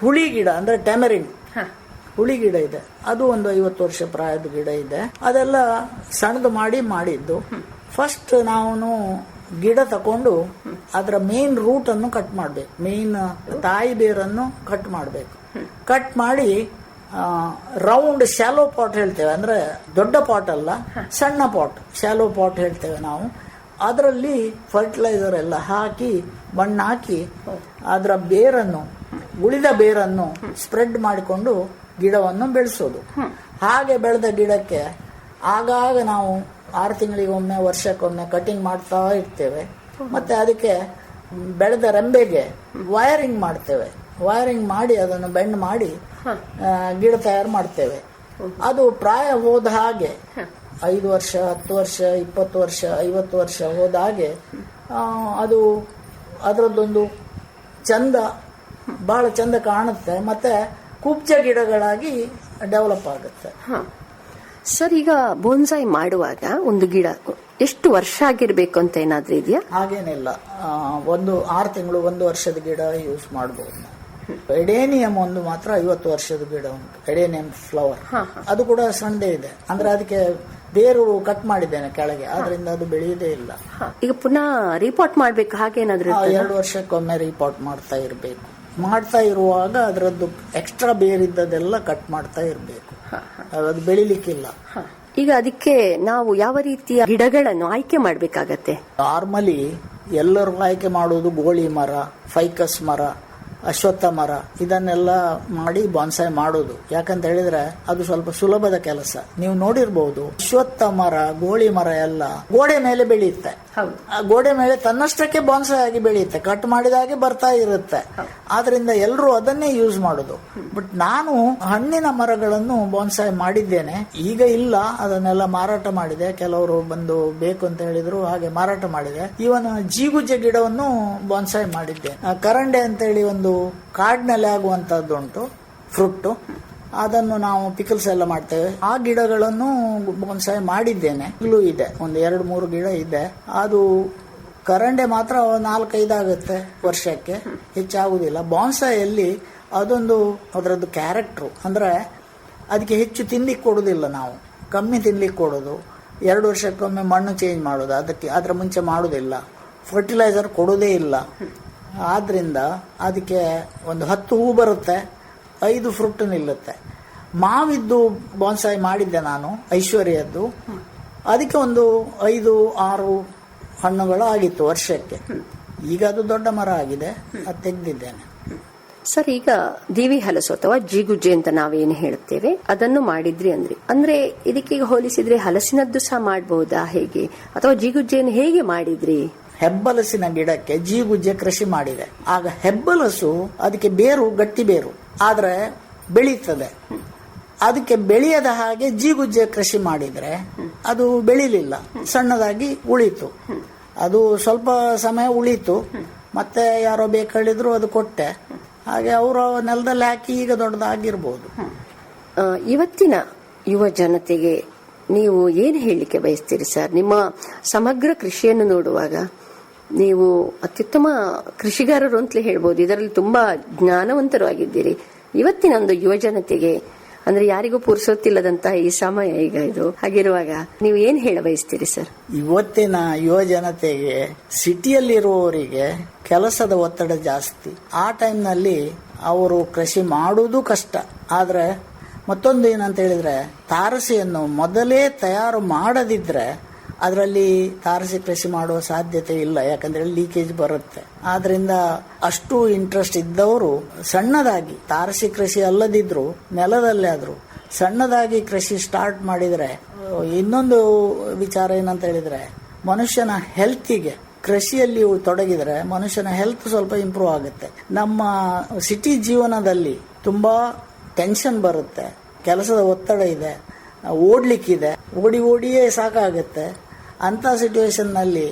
ಹುಳಿ ಗಿಡ ಅಂದ್ರೆ ಟ್ಯಾಮರಿನ್. ಹುಳಿ ಗಿಡ ಇದೆ. ಅದು ಒಂದು ಐವತ್ತು ವರ್ಷ ಪ್ರಾಯದ ಗಿಡ ಇದೆ. ಅದೆಲ್ಲ ಸಣ್ಣದು ಮಾಡಿ ಮಾಡಿದ್ದು. ಫಸ್ಟ್ ನಾವು ಗಿಡ ತಕೊಂಡು ಅದರ ಮೇನ್ ರೂಟ್ ಅನ್ನು ಕಟ್ ಮಾಡಬೇಕು. ಮೇನ್ ತಾಯಿ ಬೇರನ್ನು ಕಟ್ ಮಾಡಬೇಕು. ಕಟ್ ಮಾಡಿ ರೌಂಡ್ ಶಾಲೋ ಪಾಟ್ ಹೇಳ್ತೇವೆ. ಅಂದ್ರೆ ದೊಡ್ಡ ಪಾಟ್ ಅಲ್ಲ ಸಣ್ಣ ಪಾಟ್ ಶಾಲೋ ಪಾಟ್ ಹೇಳ್ತೇವೆ ನಾವು. ಅದರಲ್ಲಿ ಫರ್ಟಿಲೈಸರ್ ಎಲ್ಲ ಹಾಕಿ ಮಣ್ಣು ಹಾಕಿ ಅದರ ಬೇರನ್ನು ಉಳಿದ ಬೇರನ್ನು ಸ್ಪ್ರೆಡ್ ಮಾಡಿಕೊಂಡು ಗಿಡವನ್ನು ಬೆಳೆಸೋದು. ಹಾಗೆ ಬೆಳೆದ ಗಿಡಕ್ಕೆ ಆಗಾಗ ನಾವು ಆರು ತಿಂಗಳಿಗೊಮ್ಮೆ ವರ್ಷಕ್ಕೊಮ್ಮೆ ಕಟಿಂಗ್ ಮಾಡ್ತಾ ಇರ್ತೇವೆ. ಮತ್ತೆ ಅದಕ್ಕೆ ಬೆಳೆದ ರೆಂಬೆಗೆ ವೈರಿಂಗ್ ಮಾಡ್ತೇವೆ. ವೈರಿಂಗ್ ಮಾಡಿ ಅದನ್ನು ಬೆಂಡ್ ಮಾಡಿ ಗಿಡ ತಯಾರು ಮಾಡ್ತೇವೆ. ಅದು ಪ್ರಾಯ ಹೋದ ಹಾಗೆ ಐದು ವರ್ಷ ಹತ್ತು ವರ್ಷ ಇಪ್ಪತ್ತು ವರ್ಷ ಐವತ್ತು ವರ್ಷ ಹೋದಾಗೆ ಅದು ಅದರದ್ದೊಂದು ಚಂದ ಬಹಳ ಚಂದ ಕಾಣುತ್ತೆ. ಮತ್ತೆ ಕುಬ್ಜ ಗಿಡಗಳಾಗಿ ಡೆವಲಪ್ ಆಗುತ್ತೆ. ಸರ್ ಈಗ ಬೋನ್ಸಾಯಿ ಮಾಡುವಾಗ ಒಂದು ಗಿಡ ಎಷ್ಟು ವರ್ಷ ಆಗಿರ್ಬೇಕು ಅಂತ ಏನಾದ್ರೂ ಇದೆಯಾ? ಹಾಗೇನಿಲ್ಲ. ಒಂದು ಆರು ತಿಂಗಳು ಒಂದು ವರ್ಷದ ಗಿಡ ಯೂಸ್ ಮಾಡಬಹುದು ಎಡೇನಿಯಂ ಒಂದು ಮಾತ್ರ ಐವತ್ತು ವರ್ಷದ ಗಿಡ ಉಂಟು. ಎಡೇನಿಯಂ ಫ್ಲವರ್ ಅದು ಕೂಡ ಸಣ್ಣದೇ ಇದೆ. ಅಂದ್ರೆ ಅದಕ್ಕೆ ಬೇರು ಕಟ್ ಮಾಡಿದ್ದೇನೆ ಕೆಳಗೆ. ಆದ್ರಿಂದ ಅದು ಬೆಳೆಯದೇ ಇಲ್ಲ. ಈಗ ಪುನಃ ರಿಪೋರ್ಟ್ ಮಾಡ್ಬೇಕು ಹಾಗೇನಾದ್ರೂ? ಎರಡು ವರ್ಷಕ್ಕೊಮ್ಮೆ ರಿಪೋರ್ಟ್ ಮಾಡ್ತಾ ಇರಬೇಕು. ಮಾಡ್ತಾ ಇರುವಾಗ ಅದರದ್ದು ಎಕ್ಸ್ಟ್ರಾ ಬೇರಿದ್ದದೆಲ್ಲ ಕಟ್ ಮಾಡ್ತಾ ಇರಬೇಕು. ಅದು ಬೆಳಿಲಿಕ್ಕಿಲ್ಲ. ಈಗ ಅದಕ್ಕೆ ನಾವು ಯಾವ ರೀತಿಯ ಗಿಡಗಳನ್ನು ಆಯ್ಕೆ ಮಾಡಬೇಕಾಗತ್ತೆ? ನಾರ್ಮಲಿ ಎಲ್ಲರೂ ಆಯ್ಕೆ ಮಾಡುವುದು ಗೋಳಿ ಮರ ಫೈಕಸ್ ಮರ ಅಶ್ವತ್ಥ ಮರ ಇದನ್ನೆಲ್ಲ ಮಾಡಿ ಬಾನ್ಸಾಯ್ ಮಾಡೋದು. ಯಾಕಂತ ಹೇಳಿದ್ರೆ ಅದು ಸ್ವಲ್ಪ ಸುಲಭದ ಕೆಲಸ. ನೀವು ನೋಡಿರ್ಬಹುದು ಅಶ್ವತ್ಥ ಮರ ಗೋಳಿ ಮರ ಎಲ್ಲ ಗೋಡೆ ಮೇಲೆ ಬೆಳೆಯುತ್ತೆ. ಆ ಗೋಡೆ ಮೇಲೆ ತನ್ನಷ್ಟಕ್ಕೆ ಬಾನ್ಸಾಯ್ ಆಗಿ ಬೆಳೆಯುತ್ತೆ. ಕಟ್ ಮಾಡಿದ ಹಾಗೆ ಬರ್ತಾ ಇರುತ್ತೆ. ಆದ್ರಿಂದ ಎಲ್ಲರೂ ಅದನ್ನೇ ಯೂಸ್ ಮಾಡೋದು. ಬಟ್ ನಾನು ಹಣ್ಣಿನ ಮರಗಳನ್ನು ಬಾನ್ಸಾಯ್ ಮಾಡಿದ್ದೇನೆ. ಈಗ ಇಲ್ಲ ಅದನ್ನೆಲ್ಲ ಮಾರಾಟ ಮಾಡಿದೆ. ಕೆಲವರು ಬಂದು ಬೇಕು ಅಂತ ಹೇಳಿದ್ರು ಹಾಗೆ ಮಾರಾಟ ಮಾಡಿದೆ. ಇವನ್ ಜೀಗುಜ್ಜೆ ಗಿಡವನ್ನು ಬಾನ್ಸಾಯ್ ಮಾಡಿದ್ದೆ ಕರಂಡೆ ಅಂತ ಹೇಳಿ ಒಂದು ಕಾಡಿನಲ್ಲಿ ಆಗುವಂತದ್ದು ಉಂಟು ಫ್ರೂಟ್ ಅದನ್ನು ನಾವು ಪಿಕಲ್ಸ್ ಎಲ್ಲ ಮಾಡ್ತೇವೆ. ಆ ಗಿಡಗಳನ್ನು ಬಾನ್ಸಾಯಿ ಮಾಡಿದ್ದೇನೆ. ಈಗಲೂ ಇದೆ. ಒಂದು ಎರಡು ಮೂರು ಗಿಡ ಇದೆ. ಅದು ಕರಂಡೆ ಮಾತ್ರ ನಾಲ್ಕೈದು ಆಗುತ್ತೆ ವರ್ಷಕ್ಕೆ. ಹೆಚ್ಚಾಗುವುದಿಲ್ಲ ಬಾನ್ಸಾಯಲ್ಲಿ ಅದೊಂದು ಅದರದ್ದು ಕ್ಯಾರೆಕ್ಟ್ರು ಅಂದ್ರೆ ಅದಕ್ಕೆ ಹೆಚ್ಚು ತಿನ್ಲಿಕ್ಕೆ ಕೊಡೋದಿಲ್ಲ ನಾವು. ಕಮ್ಮಿ ತಿನ್ಲಿಕ್ಕೆ ಕೊಡೋದು. ಎರಡು ವರ್ಷಕ್ಕೊಮ್ಮೆ ಮಣ್ಣು ಚೇಂಜ್ ಮಾಡೋದು. ಅದಕ್ಕೆ ಅದರ ಮುಂಚೆ ಮಾಡೋದಿಲ್ಲ. ಫರ್ಟಿಲೈಸರ್ ಕೊಡೋದೇ ಇಲ್ಲ. ಆದ್ರಿಂದ ಅದಕ್ಕೆ ಒಂದು ಹತ್ತು ಹೂ ಬರುತ್ತೆ, ಐದು ಫ್ರೂಟ್ ನಿಲ್ಲುತ್ತೆ. ಮಾವಿದ್ದು ಬಾನ್ಸಾಯಿ ಮಾಡಿದ್ದೆ ನಾನು, ಐಶ್ವರ್ಯದ್ದು. ಅದಕ್ಕೆ ಒಂದು ಐದು, ಆರು ಹಣ್ಣುಗಳು ಆಗಿತ್ತು ವರ್ಷಕ್ಕೆ. ಈಗ ಅದು ದೊಡ್ಡ ಮರ ಆಗಿದೆ, ಅದು ತೆಗೆದಿದ್ದೇನೆ. ಸರ್, ಈಗ ದೇವಿ ಹಲಸು ಅಥವಾ ಜಿಗುಜ್ಜೆ ಅಂತ ನಾವೇನು ಹೇಳುತ್ತೇವೆ, ಅದನ್ನು ಮಾಡಿದ್ರಿ ಅಂದ್ರಿ. ಅಂದ್ರೆ ಇದಕ್ಕೀಗ ಹೋಲಿಸಿದ್ರೆ ಹಲಸಿನದ್ದು ಸಹ ಮಾಡಬಹುದಾ ಹೇಗೆ? ಅಥವಾ ಜಿಗುಜ್ಜೆಯನ್ನು ಹೇಗೆ ಮಾಡಿದ್ರಿ? ಹೆಬ್ಬಲಸಿನ ಗಿಡಕ್ಕೆ ಜೀಗುಜ್ಜೆ ಕೃಷಿ ಮಾಡಿದೆ. ಆಗ ಹೆಬ್ಬಲಸು ಅದಕ್ಕೆ ಬೇರು, ಗಟ್ಟಿ ಬೇರು. ಆದರೆ ಬೆಳೀತದೆ. ಅದಕ್ಕೆ ಬೆಳೆಯದ ಹಾಗೆ ಜೀಗುಜ್ಜೆ ಕೃಷಿ ಮಾಡಿದ್ರೆ ಅದು ಬೆಳಿಲಿಲ್ಲ. ಸಣ್ಣದಾಗಿ ಉಳಿತು. ಅದು ಸ್ವಲ್ಪ ಸಮಯ ಉಳಿತು. ಮತ್ತೆ ಯಾರೋ ಬೇಕು ಅದು ಕೊಟ್ಟೆ. ಹಾಗೆ ಅವರು ನೆಲದಲ್ಲಿ ಹಾಕಿ ಈಗ ದೊಡ್ಡದಾಗಿರ್ಬೋದು. ಇವತ್ತಿನ ಯುವ ಜನತೆಗೆ ನೀವು ಏನು ಹೇಳಲಿಕ್ಕೆ ಬಯಸ್ತೀರಿ ಸರ್? ನಿಮ್ಮ ಸಮಗ್ರ ಕೃಷಿಯನ್ನು ನೋಡುವಾಗ? ನೀವು ಅತ್ಯುತ್ತಮ ಕೃಷಿಗಾರರು ಅಂತಲೇ ಹೇಳ್ಬೋದು. ಇದರಲ್ಲಿ ತುಂಬಾ ಜ್ಞಾನವಂತರು ಆಗಿದ್ದೀರಿ ಇವತ್ತಿನ ಒಂದು ಯುವಜನತೆಗೆ, ಅಂದ್ರೆ ಯಾರಿಗೂ ಪುರ್ಸೊತ್ತಿಲ್ಲದಂತಹ ಈ ಸಮಯ ಈಗ ಇದು. ಹಾಗಿರುವಾಗ ನೀವು ಏನ್ ಹೇಳ ಬಯಸ್ತೀರಿ, ಸರ್? ಇವತ್ತಿನ ಯುವ ಜನತೆಗೆ ಸಿಟಿಯಲ್ಲಿರುವವರಿಗೆ ಕೆಲಸದ ಒತ್ತಡ ಜಾಸ್ತಿ. ಆ ಟೈಮ್ನಲ್ಲಿ ಅವರು ಕೃಷಿ ಮಾಡುವುದು ಕಷ್ಟ. ಆದ್ರೆ ಮತ್ತೊಂದು ಏನಂತ ಹೇಳಿದ್ರೆ, ತಾರಸಿಯನ್ನು ಮೊದಲೇ ತಯಾರು ಮಾಡದಿದ್ರೆ ಅದರಲ್ಲಿ ತಾರಸಿ ಕೃಷಿ ಮಾಡುವ ಸಾಧ್ಯತೆ ಇಲ್ಲ, ಯಾಕಂದ್ರೆ ಲೀಕೇಜ್ ಬರುತ್ತೆ. ಆದ್ರಿಂದ ಅಷ್ಟು ಇಂಟ್ರೆಸ್ಟ್ ಇದ್ದವರು ಸಣ್ಣದಾಗಿ ತಾರಸಿ ಕೃಷಿ ಅಲ್ಲದಿದ್ರು ನೆಲದಲ್ಲೇ ಆದ್ರು ಸಣ್ಣದಾಗಿ ಕೃಷಿ ಸ್ಟಾರ್ಟ್ ಮಾಡಿದ್ರೆ, ಇನ್ನೊಂದು ವಿಚಾರ ಏನಂತ ಹೇಳಿದ್ರೆ, ಮನುಷ್ಯನ ಹೆಲ್ತಿಗೆ ಕೃಷಿಯಲ್ಲಿ ತೊಡಗಿದರೆ ಮನುಷ್ಯನ ಹೆಲ್ತ್ ಸ್ವಲ್ಪ ಇಂಪ್ರೂವ್ ಆಗುತ್ತೆ. ನಮ್ಮ ಸಿಟಿ ಜೀವನದಲ್ಲಿ ತುಂಬಾ ಟೆನ್ಷನ್ ಬರುತ್ತೆ, ಕೆಲಸದ ಒತ್ತಡ ಇದೆ, ಓಡ್ಲಿಕ್ಕಿದೆ, ಓಡಿ ಓಡಿಯೇ ಸಾಕಾಗುತ್ತೆ. ಅಂಥ ಸಿಚುವೇಶನ್ನಲ್ಲಿ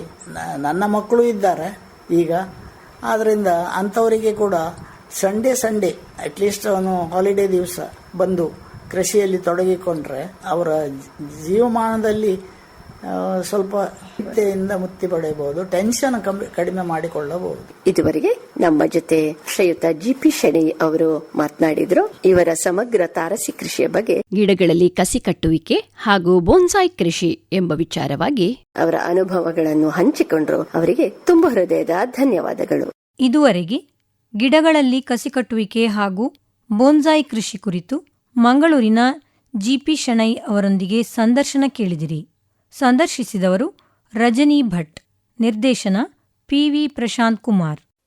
ನನ್ನ ಮಕ್ಕಳು ಇದ್ದಾರೆ ಈಗ. ಆದ್ದರಿಂದ ಅಂಥವರಿಗೆ ಕೂಡ ಸಂಡೇ ಸಂಡೇ ಅಟ್ಲೀಸ್ಟ್ ಅವನು ಹಾಲಿಡೇ ದಿವಸ ಬಂದು ಕೃಷಿಯಲ್ಲಿ ತೊಡಗಿಕೊಂಡ್ರೆ ಅವರ ಜೀವಮಾನದಲ್ಲಿ ಸ್ವಲ್ಪ ಚಿಂತೆಯಿಂದ ಮುಕ್ತಿ ಪಡೆಯಬಹುದು ಟೆನ್ಷನ್ ಕಮ್ಮಿ- ಕಡಿಮೆ ಮಾಡಿಕೊಳ್ಳಬಹುದು. ಇದುವರೆಗೆ ನಮ್ಮ ಜೊತೆ ಶ್ರೀಯುತ ಜಿ ಪಿ ಶೆಣೈ ಅವರು ಮಾತನಾಡಿದ್ರು. ಇವರ ಸಮಗ್ರ ತಾರಸಿ ಕೃಷಿಯ ಬಗ್ಗೆ ಗಿಡಗಳಲ್ಲಿ ಕಸಿ ಕಟ್ಟುವಿಕೆ ಹಾಗೂ ಬೋನ್ಸಾಯ್ ಕೃಷಿ ಎಂಬ ವಿಚಾರವಾಗಿ ಅವರ ಅನುಭವಗಳನ್ನು ಹಂಚಿಕೊಂಡ್ರು. ಅವರಿಗೆ ತುಂಬಾ ಹೃದಯದ ಧನ್ಯವಾದಗಳು. ಇದುವರೆಗೆ ಗಿಡಗಳಲ್ಲಿ ಕಸಿ ಕಟ್ಟುವಿಕೆ ಹಾಗೂ ಬೋನ್ಸಾಯ್ ಕೃಷಿ ಕುರಿತು ಮಂಗಳೂರಿನ ಜಿಪಿ ಶೆಣೈ ಅವರೊಂದಿಗೆ ಸಂದರ್ಶನ ಕೇಳಿದಿರಿ. ಸಂದರ್ಶಿಸಿದವರು ರಜನಿ ಭಟ್ ನಿರ್ದೇಶನ ಪಿ ವಿ ಪ್ರಶಾಂತ್ ಕುಮಾರ್.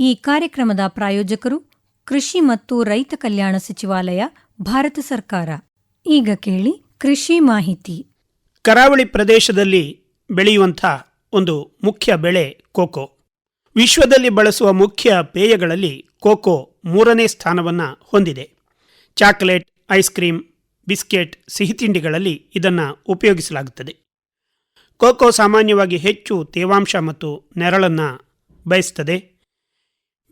ಈ ಕಾರ್ಯಕ್ರಮದ ಪ್ರಾಯೋಜಕರು ಕೃಷಿ ಮತ್ತು ರೈತ ಕಲ್ಯಾಣ ಸಚಿವಾಲಯ, ಭಾರತ ಸರ್ಕಾರ. ಈಗ ಕೇಳಿ ಕೃಷಿ ಮಾಹಿತಿ. ಕರಾವಳಿ ಪ್ರದೇಶದಲ್ಲಿ ಬೆಳೆಯುವಂಥ ಒಂದು ಮುಖ್ಯ ಬೆಳೆ ಕೋಕೋ. ವಿಶ್ವದಲ್ಲಿ ಬಳಸುವ ಮುಖ್ಯ ಪೇಯಗಳಲ್ಲಿ ಕೋಕೋ ಮೂರನೇ ಸ್ಥಾನವನ್ನು ಹೊಂದಿದೆ. ಚಾಕ್ಲೇಟ್, ಐಸ್ ಕ್ರೀಮ್ ಬಿಸ್ಕೆಟ್ ಸಿಹಿತಿಂಡಿಗಳಲ್ಲಿ ಇದನ್ನು ಉಪಯೋಗಿಸಲಾಗುತ್ತದೆ. ಕೋಕೋ ಸಾಮಾನ್ಯವಾಗಿ ಹೆಚ್ಚು ತೇವಾಂಶ ಮತ್ತು ನೆರಳನ್ನು ಬಯಸ್ತದೆ.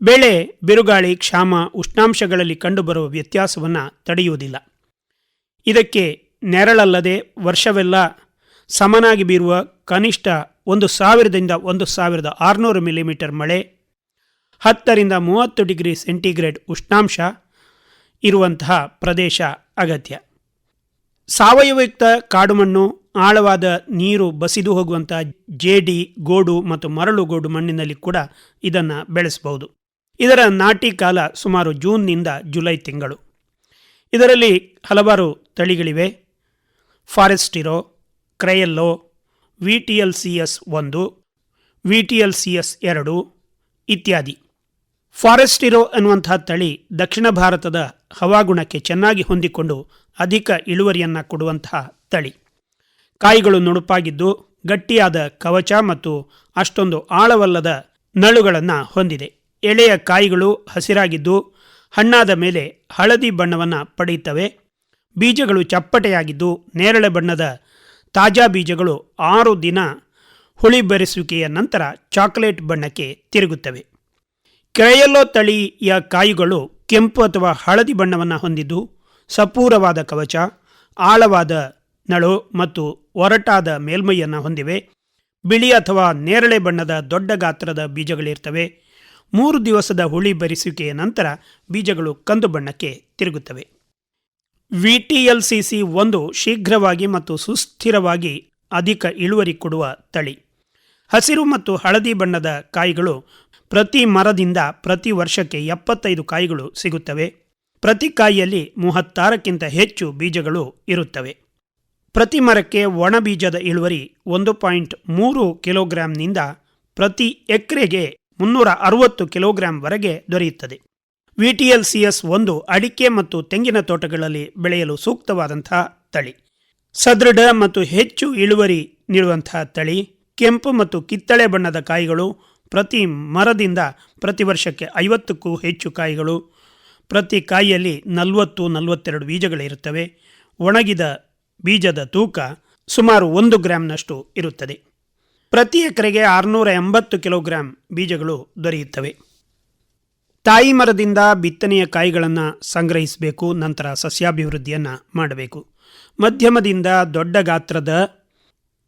ಬೆಳೆ, ಬಿರುಗಾಳಿ, ಕ್ಷಾಮ ಉಷ್ಣಾಂಶಗಳಲ್ಲಿ ಕಂಡುಬರುವ ವ್ಯತ್ಯಾಸವನ್ನು ತಡೆಯುವುದಿಲ್ಲ. ಇದಕ್ಕೆ ನೆರಳಲ್ಲದೆ ವರ್ಷವೆಲ್ಲ ಸಮನಾಗಿ ಬೀರುವ ಕನಿಷ್ಠ ಒಂದು ಸಾವಿರದಿಂದ ಒಂದು ಸಾವಿರದ ಆರುನೂರು ಮಿಲಿಮೀಟರ್ ಮಳೆ, ಹತ್ತರಿಂದ ಮೂವತ್ತು ಡಿಗ್ರಿ ಸೆಂಟಿಗ್ರೇಡ್ ಉಷ್ಣಾಂಶ ಇರುವಂತಹ ಪ್ರದೇಶ ಅಗತ್ಯ. ಸಾವಯವಯುಕ್ತ ಕಾಡುಮಣ್ಣು, ಆಳವಾದ ನೀರು ಬಸಿದು ಹೋಗುವಂಥ ಜೇಡಿ, ಗೋಡು ಮತ್ತು ಮರಳು ಗೋಡು ಮಣ್ಣಿನಲ್ಲಿ ಕೂಡ ಇದನ್ನು ಬೆಳೆಸಬಹುದು. ಇದರ ನಾಟಿ ಕಾಲ ಸುಮಾರು ಜೂನ್ನಿಂದ ಜುಲೈ ತಿಂಗಳು. ಇದರಲ್ಲಿ ಹಲವಾರು ತಳಿಗಳಿವೆ. Forastero Criollo, V T L C S ಒಂದು, V T L C S ಎರಡು ಇತ್ಯಾದಿ. ಫಾರೆಸ್ಟಿರೋ ಅನ್ನುವಂಥ ತಳಿ ದಕ್ಷಿಣ ಭಾರತದ ಹವಾಗುಣಕ್ಕೆ ಚೆನ್ನಾಗಿ ಹೊಂದಿಕೊಂಡು ಅಧಿಕ ಇಳುವರಿಯನ್ನು ಕೊಡುವಂತಹ ತಳಿ. ಕಾಯಿಗಳು ನುಣುಪಾಗಿದ್ದು ಗಟ್ಟಿಯಾದ ಕವಚ ಮತ್ತು ಅಷ್ಟೊಂದು ಆಳವಲ್ಲದ ನಳುಗಳನ್ನು ಹೊಂದಿದೆ. ಎಳೆಯ ಕಾಯಿಗಳು ಹಸಿರಾಗಿದ್ದು ಹಣ್ಣಾದ ಮೇಲೆ ಹಳದಿ ಬಣ್ಣವನ್ನು ಪಡೆಯುತ್ತವೆ. ಬೀಜಗಳು ಚಪ್ಪಟೆಯಾಗಿದ್ದು ನೇರಳೆ ಬಣ್ಣದ ತಾಜಾ ಬೀಜಗಳು ಆರು ದಿನ ಹುಳಿ ಬೆರೆಸುವಿಕೆಯ ನಂತರ ಚಾಕ್ಲೇಟ್ ಬಣ್ಣಕ್ಕೆ ತಿರುಗುತ್ತವೆ. ಕ್ರಯಲ್ಲೋ ತಳಿಯ ಕಾಯಿಗಳು ಕೆಂಪು ಅಥವಾ ಹಳದಿ ಬಣ್ಣವನ್ನು ಹೊಂದಿದ್ದು ಸಪೂರವಾದ ಕವಚ, ಆಳವಾದ ನಳು ಮತ್ತು ಒರಟಾದ ಮೇಲ್ಮೈಯನ್ನು ಹೊಂದಿವೆ. ಬಿಳಿ ಅಥವಾ ನೇರಳೆ ಬಣ್ಣದ ದೊಡ್ಡ ಗಾತ್ರದ ಬೀಜಗಳಿರ್ತವೆ. ಮೂರು ದಿವಸದ ಹುಳಿ ಬರಿಸುವಿಕೆಯ ನಂತರ ಬೀಜಗಳು ಕಂದು ಬಣ್ಣಕ್ಕೆ ತಿರುಗುತ್ತವೆ. V T L C C ಒಂದು ಶೀಘ್ರವಾಗಿ ಮತ್ತು ಸುಸ್ಥಿರವಾಗಿ ಅಧಿಕ ಇಳುವರಿ ಕೊಡುವ ತಳಿ. ಹಸಿರು ಮತ್ತು ಹಳದಿ ಬಣ್ಣದ ಕಾಯಿಗಳು ಪ್ರತಿ ಮರದಿಂದ ಪ್ರತಿ ವರ್ಷಕ್ಕೆ ಎಪ್ಪತ್ತೈದು ಕಾಯಿಗಳು ಸಿಗುತ್ತವೆ. ಪ್ರತಿ ಕಾಯಿಯಲ್ಲಿ ಮೂವತ್ತಾರಕ್ಕಿಂತ ಹೆಚ್ಚು ಬೀಜಗಳು ಇರುತ್ತವೆ. ಪ್ರತಿ ಮರಕ್ಕೆ ಒಣ ಬೀಜದ ಇಳುವರಿ ಒಂದು ಪಾಯಿಂಟ್ ಮೂರು ಕಿಲೋಗ್ರಾಂನಿಂದ ಪ್ರತಿ ಎಕರೆಗೆ ಮುನ್ನೂರ ಅರವತ್ತು ಕಿಲೋಗ್ರಾಂವರೆಗೆ ದೊರೆಯುತ್ತದೆ. ವಿಟಿಎಲ್ ಸಿಎಸ್ ಒಂದು ಅಡಿಕೆ ಮತ್ತು ತೆಂಗಿನ ತೋಟಗಳಲ್ಲಿ ಬೆಳೆಯಲು ಸೂಕ್ತವಾದಂತಹ ತಳಿ. ಸದೃಢ ಮತ್ತು ಹೆಚ್ಚು ಇಳುವರಿ ನೀಡುವಂತಹ ತಳಿ. ಕೆಂಪು ಮತ್ತು ಕಿತ್ತಳೆ ಬಣ್ಣದ ಕಾಯಿಗಳು ಪ್ರತಿ ಮರದಿಂದ ಪ್ರತಿ ವರ್ಷಕ್ಕೆ ಐವತ್ತಕ್ಕೂ ಹೆಚ್ಚು ಕಾಯಿಗಳು. ಪ್ರತಿ ಕಾಯಿಯಲ್ಲಿ ನಲವತ್ತು ನಲವತ್ತೆರಡು ಬೀಜಗಳಿರುತ್ತವೆ. ಒಣಗಿದ ಬೀಜದ ತೂಕ ಸುಮಾರು ಒಂದು ಗ್ರಾಂನಷ್ಟು ಇರುತ್ತದೆ. ಪ್ರತಿ ಎಕರೆಗೆ ಆರುನೂರ ಎಂಬತ್ತು ಕಿಲೋಗ್ರಾಂ ಬೀಜಗಳು ದೊರೆಯುತ್ತವೆ. ತಾಯಿ ಮರದಿಂದ ಬಿತ್ತನೆಯ ಕಾಯಿಗಳನ್ನು ಸಂಗ್ರಹಿಸಬೇಕು, ನಂತರ ಸಸ್ಯಾಭಿವೃದ್ಧಿಯನ್ನು ಮಾಡಬೇಕು. ಮಧ್ಯಮದಿಂದ ದೊಡ್ಡ ಗಾತ್ರದ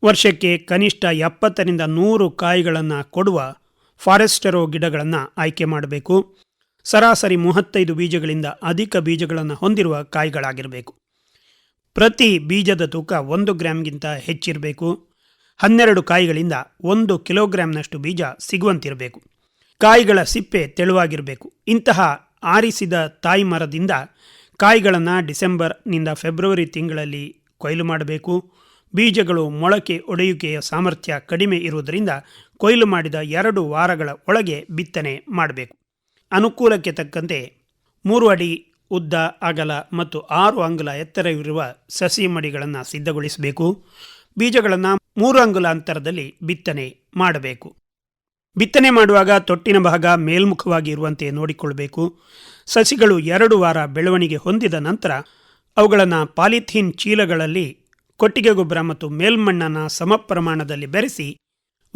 ವರ್ಷಕ್ಕೆ ಕನಿಷ್ಠ ಎಪ್ಪತ್ತರಿಂದ ನೂರು ಕಾಯಿಗಳನ್ನು ಕೊಡುವ ಫಾರೆಸ್ಟರೋ ಗಿಡಗಳನ್ನು ಆಯ್ಕೆ ಮಾಡಬೇಕು. ಸರಾಸರಿ ಮೂವತ್ತೈದು ಬೀಜಗಳಿಂದ ಅಧಿಕ ಬೀಜಗಳನ್ನು ಹೊಂದಿರುವ ಕಾಯಿಗಳಾಗಿರಬೇಕು. ಪ್ರತಿ ಬೀಜದ ತೂಕ ಒಂದು ಗ್ರಾಮ್ಗಿಂತ ಹೆಚ್ಚಿರಬೇಕು. ಹನ್ನೆರಡು ಕಾಯಿಗಳಿಂದ ಒಂದು ಕಿಲೋಗ್ರಾಂನಷ್ಟು ಬೀಜ ಸಿಗುವಂತಿರಬೇಕು. ಕಾಯಿಗಳ ಸಿಪ್ಪೆ ತೆಳುವಾಗಿರಬೇಕು. ಇಂತಹ ಆರಿಸಿದ ತಾಯಿ ಮರದಿಂದ ಕಾಯಿಗಳನ್ನು ಡಿಸೆಂಬರ್ನಿಂದ ಫೆಬ್ರವರಿ ತಿಂಗಳಲ್ಲಿ ಕೊಯ್ಲು ಮಾಡಬೇಕು. ಬೀಜಗಳು ಮೊಳಕೆ ಒಡೆಯುವಿಕೆಯ ಸಾಮರ್ಥ್ಯ ಕಡಿಮೆ ಇರುವುದರಿಂದ ಕೊಯ್ಲು ಮಾಡಿದ ಎರಡು ವಾರಗಳ ಒಳಗೆ ಬಿತ್ತನೆ ಮಾಡಬೇಕು. ಅನುಕೂಲಕ್ಕೆ ತಕ್ಕಂತೆ ಮೂರು ಅಡಿ ಉದ್ದ, ಅಗಲ ಮತ್ತು ಆರು ಅಂಗುಲ ಎತ್ತರವಿರುವ ಸಸಿ ಮಡಿಗಳನ್ನು ಸಿದ್ಧಗೊಳಿಸಬೇಕು. ಬೀಜಗಳನ್ನು ಮೂರು ಅಂಗುಲ ಅಂತರದಲ್ಲಿ ಬಿತ್ತನೆ ಮಾಡಬೇಕು. ಬಿತ್ತನೆ ಮಾಡುವಾಗ ತೊಟ್ಟಿನ ಭಾಗ ಮೇಲ್ಮುಖವಾಗಿ ಇರುವಂತೆ ನೋಡಿಕೊಳ್ಳಬೇಕು. ಸಸಿಗಳು ಎರಡು ವಾರ ಬೆಳವಣಿಗೆ ಹೊಂದಿದ ನಂತರ ಅವುಗಳನ್ನು ಪಾಲಿಥೀನ್ ಚೀಲಗಳಲ್ಲಿ ಕೊಟ್ಟಿಗೆ ಗೊಬ್ಬರ ಮತ್ತು ಮೇಲ್ಮಣ್ಣನ್ನು ಸಮ ಪ್ರಮಾಣದಲ್ಲಿ ಬೆರೆಸಿ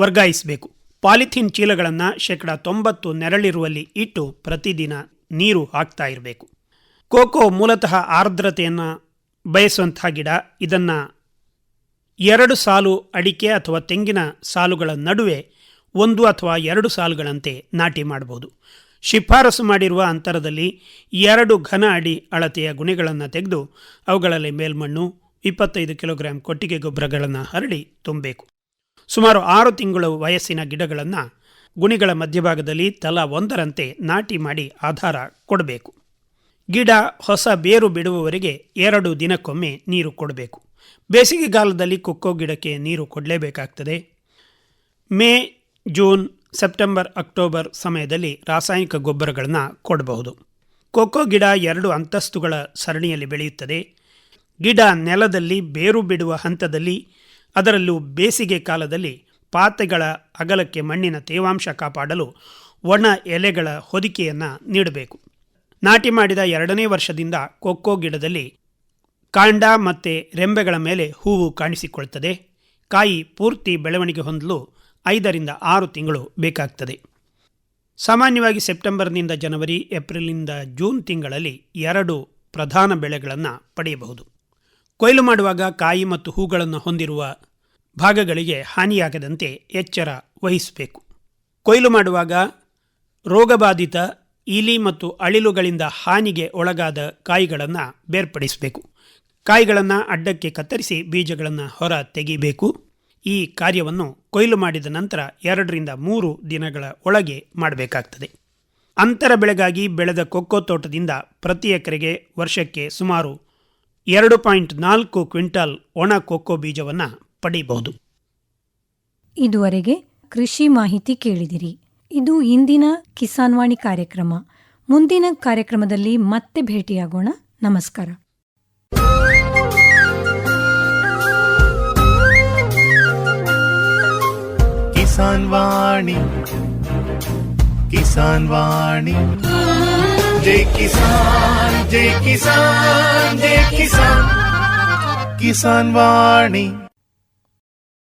ವರ್ಗಾಯಿಸಬೇಕು. ಪಾಲಿಥೀನ್ ಚೀಲಗಳನ್ನು ಶೇಕಡ ತೊಂಬತ್ತು ನೆರಳಿರುವಲ್ಲಿ ಇಟ್ಟು ಪ್ರತಿದಿನ ನೀರು ಹಾಕ್ತಾ ಇರಬೇಕು. ಕೋಕೋ ಮೂಲತಃ ಆರ್ದ್ರತೆಯನ್ನು ಬಯಸುವಂತಹ ಗಿಡ ಇದನ್ನು ಎರಡು ಸಾಲು ಅಡಿಕೆ ಅಥವಾ ತೆಂಗಿನ ಸಾಲುಗಳ ನಡುವೆ ಒಂದು ಅಥವಾ ಎರಡು ಸಾಲುಗಳಂತೆ ನಾಟಿ ಮಾಡಬಹುದು. ಶಿಫಾರಸು ಮಾಡಿರುವ ಅಂತರದಲ್ಲಿ ಎರಡು ಘನ ಅಡಿ ಅಳತೆಯ ಗುಣಿಗಳನ್ನು ತೆಗೆದು ಅವುಗಳಲ್ಲಿ ಮೇಲ್ಮಣ್ಣು ಇಪ್ಪತ್ತೈದು ಕಿಲೋಗ್ರಾಂ ಕೊಟ್ಟಿಗೆ ಗೊಬ್ಬರಗಳನ್ನು ಹರಡಿ ತುಂಬಬೇಕು. ಸುಮಾರು ಆರು ತಿಂಗಳು ವಯಸ್ಸಿನ ಗಿಡಗಳನ್ನು ಗುಣಿಗಳ ಮಧ್ಯಭಾಗದಲ್ಲಿ ತಲಾ ಒಂದರಂತೆ ನಾಟಿ ಮಾಡಿ ಆಧಾರ ಕೊಡಬೇಕು. ಗಿಡ ಹೊಸ ಬೇರು ಬಿಡುವವರೆಗೆ ಎರಡು ದಿನಕ್ಕೊಮ್ಮೆ ನೀರು ಕೊಡಬೇಕು. ಬೇಸಿಗೆಗಾಲದಲ್ಲಿ ಕೊಕ್ಕೋ ಗಿಡಕ್ಕೆ ನೀರು ಕೊಡಲೇಬೇಕಾಗ್ತದೆ. ಮೇ, ಜೂನ್, ಸೆಪ್ಟೆಂಬರ್, ಅಕ್ಟೋಬರ್ ಸಮಯದಲ್ಲಿ ರಾಸಾಯನಿಕ ಗೊಬ್ಬರಗಳನ್ನು ಕೊಡಬಹುದು. ಕೊಕ್ಕೋ ಗಿಡ ಎರಡು ಅಂತಸ್ತುಗಳ ಸರಣಿಯಲ್ಲಿ ಬೆಳೆಯುತ್ತದೆ. ಗಿಡ ನೆಲದಲ್ಲಿ ಬೇರು ಬಿಡುವ ಹಂತದಲ್ಲಿ, ಅದರಲ್ಲೂ ಬೇಸಿಗೆ ಕಾಲದಲ್ಲಿ ಪಾತೆಗಳ ಅಗಲಕ್ಕೆ ಮಣ್ಣಿನ ತೇವಾಂಶ ಕಾಪಾಡಲು ಒಣ ಎಲೆಗಳ ಹೊದಿಕೆಯನ್ನು ನೀಡಬೇಕು. ನಾಟಿ ಮಾಡಿದ ಎರಡನೇ ವರ್ಷದಿಂದ ಕೊಕ್ಕೋ ಗಿಡದಲ್ಲಿ ಕಾಂಡ ಮತ್ತು ರೆಂಬೆಗಳ ಮೇಲೆ ಹೂವು ಕಾಣಿಸಿಕೊಳ್ತದೆ ಕಾಯಿ ಪೂರ್ತಿ ಬೆಳವಣಿಗೆ ಹೊಂದಲು ಐದರಿಂದ ಆರು ತಿಂಗಳು ಬೇಕಾಗ್ತದೆ. ಸಾಮಾನ್ಯವಾಗಿ ಸೆಪ್ಟೆಂಬರ್ನಿಂದ ಜನವರಿ, ಏಪ್ರಿಲ್ನಿಂದ ಜೂನ್ ತಿಂಗಳಲ್ಲಿ ಎರಡು ಪ್ರಧಾನ ಬೆಳೆಗಳನ್ನು ಪಡೆಯಬಹುದು. ಕೊಯ್ಲು ಮಾಡುವಾಗ ಕಾಯಿ ಮತ್ತು ಹೂಗಳನ್ನು ಹೊಂದಿರುವ ಭಾಗಗಳಿಗೆ ಹಾನಿಯಾಗದಂತೆ ಎಚ್ಚರ ವಹಿಸಬೇಕು. ಕೊಯ್ಲು ಮಾಡುವಾಗ ರೋಗಬಾಧಿತ, ಇಲಿ ಮತ್ತು ಅಳಿಲುಗಳಿಂದ ಹಾನಿಗೆ ಒಳಗಾದ ಕಾಯಿಗಳನ್ನು ಬೇರ್ಪಡಿಸಬೇಕು. ಕಾಯಿಗಳನ್ನು ಅಡ್ಡಕ್ಕೆ ಕತ್ತರಿಸಿ ಬೀಜಗಳನ್ನು ಹೊರ ತೆಗಿಬೇಕು. ಈ ಕಾರ್ಯವನ್ನು ಕೊಯ್ಲು ಮಾಡಿದ ನಂತರ ಎರಡರಿಂದ ಮೂರು ದಿನಗಳ ಒಳಗೆ ಮಾಡಬೇಕಾಗ್ತದೆ. ಅಂತರ ಬೆಳೆಗಾಗಿ ಬೆಳೆದ ಕೊಕ್ಕೋ ತೋಟದಿಂದ ಪ್ರತಿ ಎಕರೆಗೆ ವರ್ಷಕ್ಕೆ ಸುಮಾರು ಎರಡು ಪಾಯಿಂಟ್ ನಾಲ್ಕು ಕ್ವಿಂಟಾಲ್ ಒಣ ಕೊಕ್ಕೋ ಬೀಜವನ್ನು ಪಡೆಯಬಹುದು ಇದುವರೆಗೆ ಕೃಷಿ ಮಾಹಿತಿ ಕೇಳಿದಿರಿ. ಇದು ಇಂದಿನ ಕಿಸಾನ್ವಾಣಿ ಕಾರ್ಯಕ್ರಮ. ಮುಂದಿನ ಕಾರ್ಯಕ್ರಮದಲ್ಲಿ ಮತ್ತೆ ಭೇಟಿಯಾಗೋಣ. ನಮಸ್ಕಾರ. किसान वाणी। किसान वाणी। जय किसान जय किसान जय किसान। किसान वाणी।